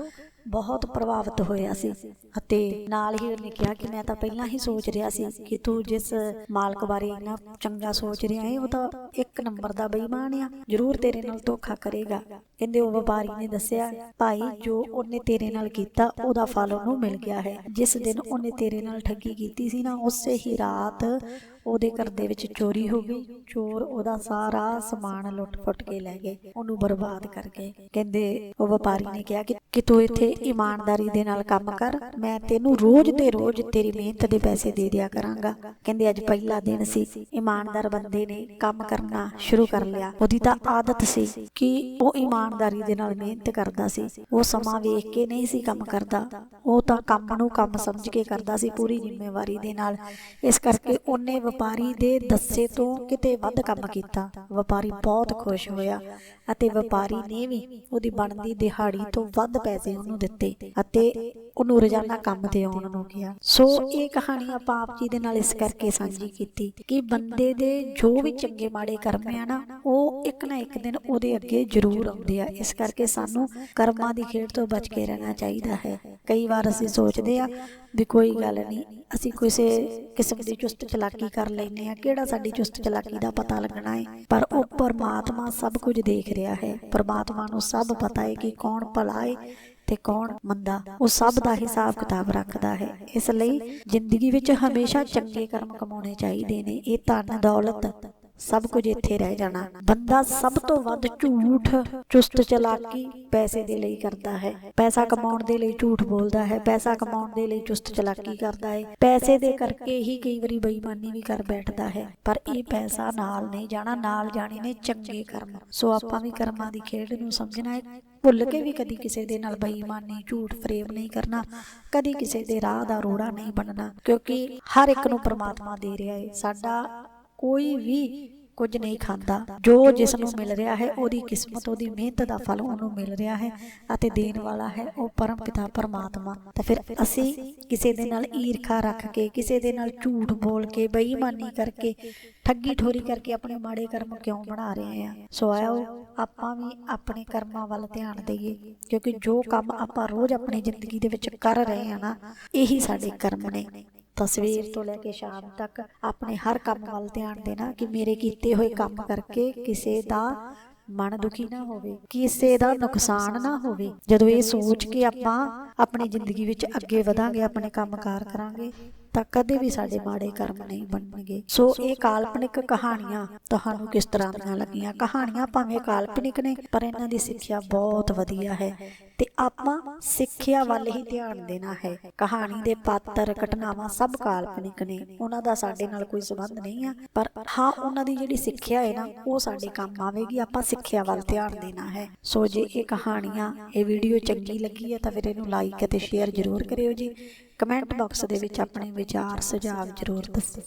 ਬਹੁਤ ਪ੍ਰਭਾਵਿਤ ਹੋਇਆ ਸੀ ਅਤੇ ਨਾਲ ਹੀ ਉਹਨੇ ਕਿਹਾ ਕਿ ਮੈਂ ਤਾਂ ਪਹਿਲਾਂ ਹੀ ਸੋਚ ਰਿਹਾ ਸੀ ਕਿ ਤੂੰ ਜਿਸ ਮਾਲਕ ਬਾਰੇ ਇੰਨਾ ਚੰਗਾ ਸੋਚ ਰਿਹਾ ਹੈ ਉਹ ਤਾਂ ਇੱਕ ਨੰਬਰ ਦਾ ਬੇਈਮਾਨ ਆ, ਜ਼ਰੂਰ ਤੇਰੇ ਨਾਲ ਧੋਖਾ ਕਰੇਗਾ। ਕਹਿੰਦੇ ਉਹ ਵਪਾਰੀ ਨੇ ਦੱਸਿਆ, ਭਾਈ, ਜੋ ਉਹਨੇ ਤੇਰੇ ਨਾਲ ਕੀਤਾ, ਉਹਦਾ ਫਲ ਉਹਨੂੰ ਮਿਲ ਗਿਆ ਹੈ। ਜਿਸ ਦਿਨ ਉਹਨੇ ਤੇਰੇ ਨਾਲ ਠੱਗੀ ਕੀਤੀ ਸੀ ਨਾ, ਉਸੇ ਹੀ ਰਾਤ ਉਹਦੇ ਘਰ ਦੇ ਵਿੱਚ ਚੋਰੀ ਹੋ ਗਈ। ਚੋਰ ਉਹਦਾ ਸਾਰਾ ਸਮਾਨ ਲੁੱਟ ਫੁੱਟ ਕੇ ਲੈ ਗਏ। ਉਹਨੂੰ ਬਰਬਾਦ ਕਰ ਗਏ। ਕਹਿੰਦੇ, ਉਹ ਵਪਾਰੀ ਨੇ ਕਿਹਾ ਕਿ ਤੂੰ ਇੱਥੇ ਇਮਾਨਦਾਰੀ ਦੇ ਨਾਲ ਕੰਮ ਕਰ। ਮੈਂ ਤੈਨੂੰ ਰੋਜ਼ ਤੇ ਰੋਜ਼ ਤੇਰੀ ਮਿਹਨਤ ਦੇ ਪੈਸੇ ਦੇ ਦਿਆ ਕਰਾਂਗਾ। ਕਹਿੰਦੇ, ਅੱਜ ਪਹਿਲਾ ਦਿਨ ਸੀ। ਇਮਾਨਦਾਰ ਬੰਦੇ ਨੇ ਕੰਮ ਕਰਨਾ ਸ਼ੁਰੂ ਕਰ ਲਿਆ। ਉਹਦੀ ਤਾਂ ਆਦਤ ਸੀ ਕਿ ਉਹ ਇਮਾਨਦਾਰੀ ਦੇ ਨਾਲ ਮਿਹਨਤ ਕਰਦਾ ਸੀ। ਉਹ ਸਮਾਂ ਵੇਖ ਕੇ ਨਹੀਂ ਸੀ ਕੰਮ ਕਰਦਾ। ਉਹ ਤਾਂ ਕੰਮ ਨੂੰ ਕੰਮ ਸਮਝ ਕੇ ਕਰਦਾ ਸੀ ਪੂਰੀ ਜ਼ਿੰਮੇਵਾਰੀ ਦੇ ਨਾਲ। ਇਸ ਕਰਕੇ ਉਹਨੇ ਵਪਾਰੀ ਦੇ ਦੱਸੇ ਤੋਂ ਕਿਤੇ ਵੱਧ ਕੰਮ ਕੀਤਾ। ਵਪਾਰੀ ਬਹੁਤ ਖੁਸ਼ ਹੋਇਆ ਅਤੇ ਵਪਾਰੀ ਨੇ ਵੀ ਉਹਦੀ ਬਣਦੀ ਦਿਹਾੜੀ ਤੋਂ ਵੱਧ ਪੈਸੇ ਉਹਨੂੰ ਦਿੱਤੇ ਅਤੇ ਉਹਨੂੰ ਰੋਜ਼ਾਨਾ ਕੰਮ ਤੇ ਆਉਣ ਨੂੰ ਕਿਹਾ। ਸੋ ਇਹ ਕਹਾਣੀ ਆਪਾਂ ਆਪ ਜੀ ਦੇ ਨਾਲ ਇਸ ਕਰਕੇ ਸਾਂਝੀ ਕੀਤੀ ਕਿ ਬੰਦੇ ਦੇ ਜੋ ਵੀ ਚੰਗੇ ਮਾੜੇ ਕਰਮ ਆ ਨਾ, ਉਹ ਇੱਕ ਨਾ ਇੱਕ ਦਿਨ ਉਹਦੇ ਅੱਗੇ ਜ਼ਰੂਰ ਆਉਂਦੇ ਆ। ਇਸ ਕਰਕੇ ਸਾਨੂੰ ਕਰਮਾਂ ਦੀ ਖੇਡ ਤੋਂ ਬਚ ਕੇ ਰਹਿਣਾ ਚਾਹੀਦਾ ਹੈ। ਕਈ ਵਾਰ ਅਸੀਂ ਸੋਚਦੇ ਆ ਵੀ ਕੋਈ ਗੱਲ ਨਹੀਂ, ਅਸੀਂ ਕਿਸੇ ਕਿਸਮ ਦੀ ਚੁਸਤ ਚਲਾਕੀ ਕਰ ਲੈਨੇ ਆ ਕਿਹੜਾ ਸਾਡੀ ਚੁਸਤ ਚਲਾਕੀ ਦਾ ਪਤਾ ਲੱਗਣਾ ਹੈ। ਪਰ ਉਹ ਪਰਮਾਤਮਾ ਸਭ ਕੁਝ ਦੇਖ ਰਿਹਾ ਹੈ। ਪਰਮਾਤਮਾ ਨੂੰ ਸਭ ਪਤਾ ਹੈ ਕਿ ਕੌਣ ਭਲਾ ਹੈ ਤੇ ਕੌਣ ਮੰਦਾ। ਉਹ ਸਭ ਦਾ ਹਿਸਾਬ ਕਿਤਾਬ ਰੱਖਦਾ ਹੈ। ਇਸ ਲਈ ਜ਼ਿੰਦਗੀ ਵਿੱਚ ਹਮੇਸ਼ਾ ਚੰਗੇ ਕਰਮ ਕਮਾਉਣੇ ਚਾਹੀਦੇ ਨੇ। ਇਹ ਧਨ, ਦੌਲਤ ਸਭ ਕੁਝ ਇੱਥੇ ਰਹਿ ਜਾਣਾ। ਬੰਦਾ ਸਭ ਤੋਂ ਵੱਧ ਝੂਠ ਚੁਸਤ ਚਲਾਕੀ ਪੈਸੇ ਦੇ ਲਈ ਕਰਦਾ ਹੈ। ਪੈਸਾ ਕਮਾਉਣ ਦੇ ਲਈ ਝੂਠ ਬੋਲਦਾ ਹੈ। ਪੈਸਾ ਕਮਾਉਣ ਦੇ ਲਈ ਚੁਸਤ ਚਲਾਕੀ ਕਰਦਾ ਹੈ। ਪੈਸੇ ਦੇ ਕਰਕੇ ਹੀ ਕਈ ਵਾਰੀ ਬੇਈਮਾਨੀ ਵੀ ਕਰ ਬੈਠਦਾ ਹੈ। ਪਰ ਇਹ ਪੈਸਾ ਨਾਲ ਨਹੀਂ ਜਾਣਾ, ਨਾਲ ਜਾਣੇ ਨੇ ਚੰਗੇ ਕਰਮ। ਸੋ ਆਪਾਂ ਵੀ ਕਰਮਾਂ ਦੀ ਖੇਡ ਨੂੰ ਸਮਝਣਾ ਹੈ। ਭੁੱਲ ਕੇ ਵੀ ਕਦੀ ਕਿਸੇ ਦੇ ਨਾਲ ਬੇਈਮਾਨੀ, ਝੂਠ ਫਰੇਬ ਨਹੀਂ ਕਰਨਾ। ਕਦੀ ਕਿਸੇ ਦੇ ਰਾਹ ਦਾ ਰੋੜਾ ਨਹੀਂ ਬਣਨਾ ਕਿਉਂਕਿ ਹਰ ਇੱਕ ਨੂੰ ਪ੍ਰਮਾਤਮਾ ਦੇ ਰਿਹਾ ਹੈ। ਸਾਡਾ ਕੋਈ ਵੀ ਕੁਝ ਨਹੀਂ ਖਾਂਦਾ। ਜੋ ਜਿਸ ਨੂੰ ਮਿਲ ਰਿਹਾ ਹੈ ਉਹਦੀ ਕਿਸਮਤ ਉਹਦੀ ਮਿਹਨਤ ਦਾ ਫਲ ਉਹਨੂੰ ਮਿਲ ਰਿਹਾ ਹੈ ਅਤੇ ਦੇਣ ਵਾਲਾ ਹੈ ਉਹ ਪਰਮ ਪਿਤਾ ਪਰਮਾਤਮਾ। ਤਾਂ ਫਿਰ ਅਸੀਂ ਕਿਸੇ ਦੇ ਨਾਲ ਈਰਖਾ ਰੱਖ ਕੇ ਕਿਸੇ ਦੇ ਨਾਲ ਝੂਠ ਬੋਲ ਕੇ ਬੇਈਮਾਨੀ ਕਰਕੇ ਠੱਗੀ ਠੋਰੀ ਕਰਕੇ ਆਪਣੇ ਮਾੜੇ ਕਰਮ ਕਿਉਂ ਬਣਾ ਰਹੇ ਆ ਸੋ ਆਓ ਆਪਾਂ ਵੀ ਆਪਣੇ ਕਰਮਾਂ ਵੱਲ ਧਿਆਨ ਦੇਈਏ। ਕਿਉਂਕਿ ਜੋ ਕੰਮ ਆਪਾਂ ਰੋਜ਼ ਆਪਣੀ ਜ਼ਿੰਦਗੀ ਦੇ ਵਿੱਚ ਕਰ ਰਹੇ ਆ ਨਾ ਇਹੀ ਸਾਡੇ ਕਰਮ ਨੇ। ਤਸਵੀਰ ਤੋਂ ਲੈ ਕੇ ਸ਼ਾਮ ਤੱਕ ਆਪਣੇ ਹਰ ਕੰਮ ਵੱਲ ਧਿਆਨ ਦੇਣਾ ਕਿ ਮੇਰੇ ਕੀਤੇ ਹੋਏ ਕੰਮ ਕਰਕੇ ਕਿਸੇ ਦਾ ਮਨ ਦੁਖੀ ਨਾ ਹੋਵੇ, ਕਿਸੇ ਦਾ ਨੁਕਸਾਨ ਨਾ ਹੋਵੇ। ਜਦੋਂ ਇਹ ਸੋਚ ਕੇ ਆਪਾਂ ਆਪਣੀ ਜ਼ਿੰਦਗੀ ਵਿੱਚ ਅੱਗੇ ਵਧਾਂਗੇ, ਆਪਣੇ ਕੰਮਕਾਰ ਕਰਾਂਗੇ, ਤਾਂ ਕਦੇ ਵੀ ਸਾਡੇ ਮਾੜੇ ਕਰਮ ਨਹੀਂ ਬਣਨਗੇ। ਸੋ ਇਹ ਕਾਲਪਨਿਕ ਕਹਾਣੀਆਂ ਤੁਹਾਨੂੰ ਕਿਸ ਤਰ੍ਹਾਂ ਦੀਆਂ ਲੱਗੀਆਂ? ਕਹਾਣੀਆਂ ਭਾਵੇਂ ਕਾਲਪਨਿਕ ਨੇ, ਪਰ ਇਹਨਾਂ ਦੀ ਸਿੱਖਿਆ ਬਹੁਤ ਵਧੀਆ ਹੈ। ਤੇ ਆਪਾਂ ਸਿੱਖਿਆ ਵੱਲ ਹੀ ਧਿਆਨ ਦੇਣਾ ਹੈ। ਕਹਾਣੀ ਦੇ ਪਾਤਰ ਘਟਨਾਵਾਂ ਸਭ ਕਾਲਪਨਿਕ ਨੇ। ਉਹਨਾਂ ਦਾ ਸਾਡੇ ਨਾਲ ਕੋਈ ਸੰਬੰਧ ਨਹੀਂ ਆ। ਪਰ ਹਾਂ, ਉਹਨਾਂ ਦੀ ਜਿਹੜੀ ਸਿੱਖਿਆ ਹੈ ਨਾ, ਉਹ ਸਾਡੇ ਕੰਮ ਆਵੇਗੀ। ਆਪਾਂ ਸਿੱਖਿਆ ਵੱਲ ਧਿਆਨ ਦੇਣਾ ਹੈ। ਸੋ ਜੇ ਇਹ ਕਹਾਣੀਆਂ, ਇਹ ਵੀਡੀਓ ਚੰਗੀ ਲੱਗੀ ਹੈ ਤਾਂ ਫਿਰ ਇਹਨੂੰ ਲਾਈਕ ਅਤੇ ਸ਼ੇਅਰ ਜ਼ਰੂਰ ਕਰਿਓ ਜੀ। ਕਮੈਂਟ ਬਾਕਸ ਦੇ ਵਿੱਚ ਆਪਣੇ ਵਿਚਾਰ, ਸੁਝਾਅ ਜ਼ਰੂਰ ਦੱਸੋ।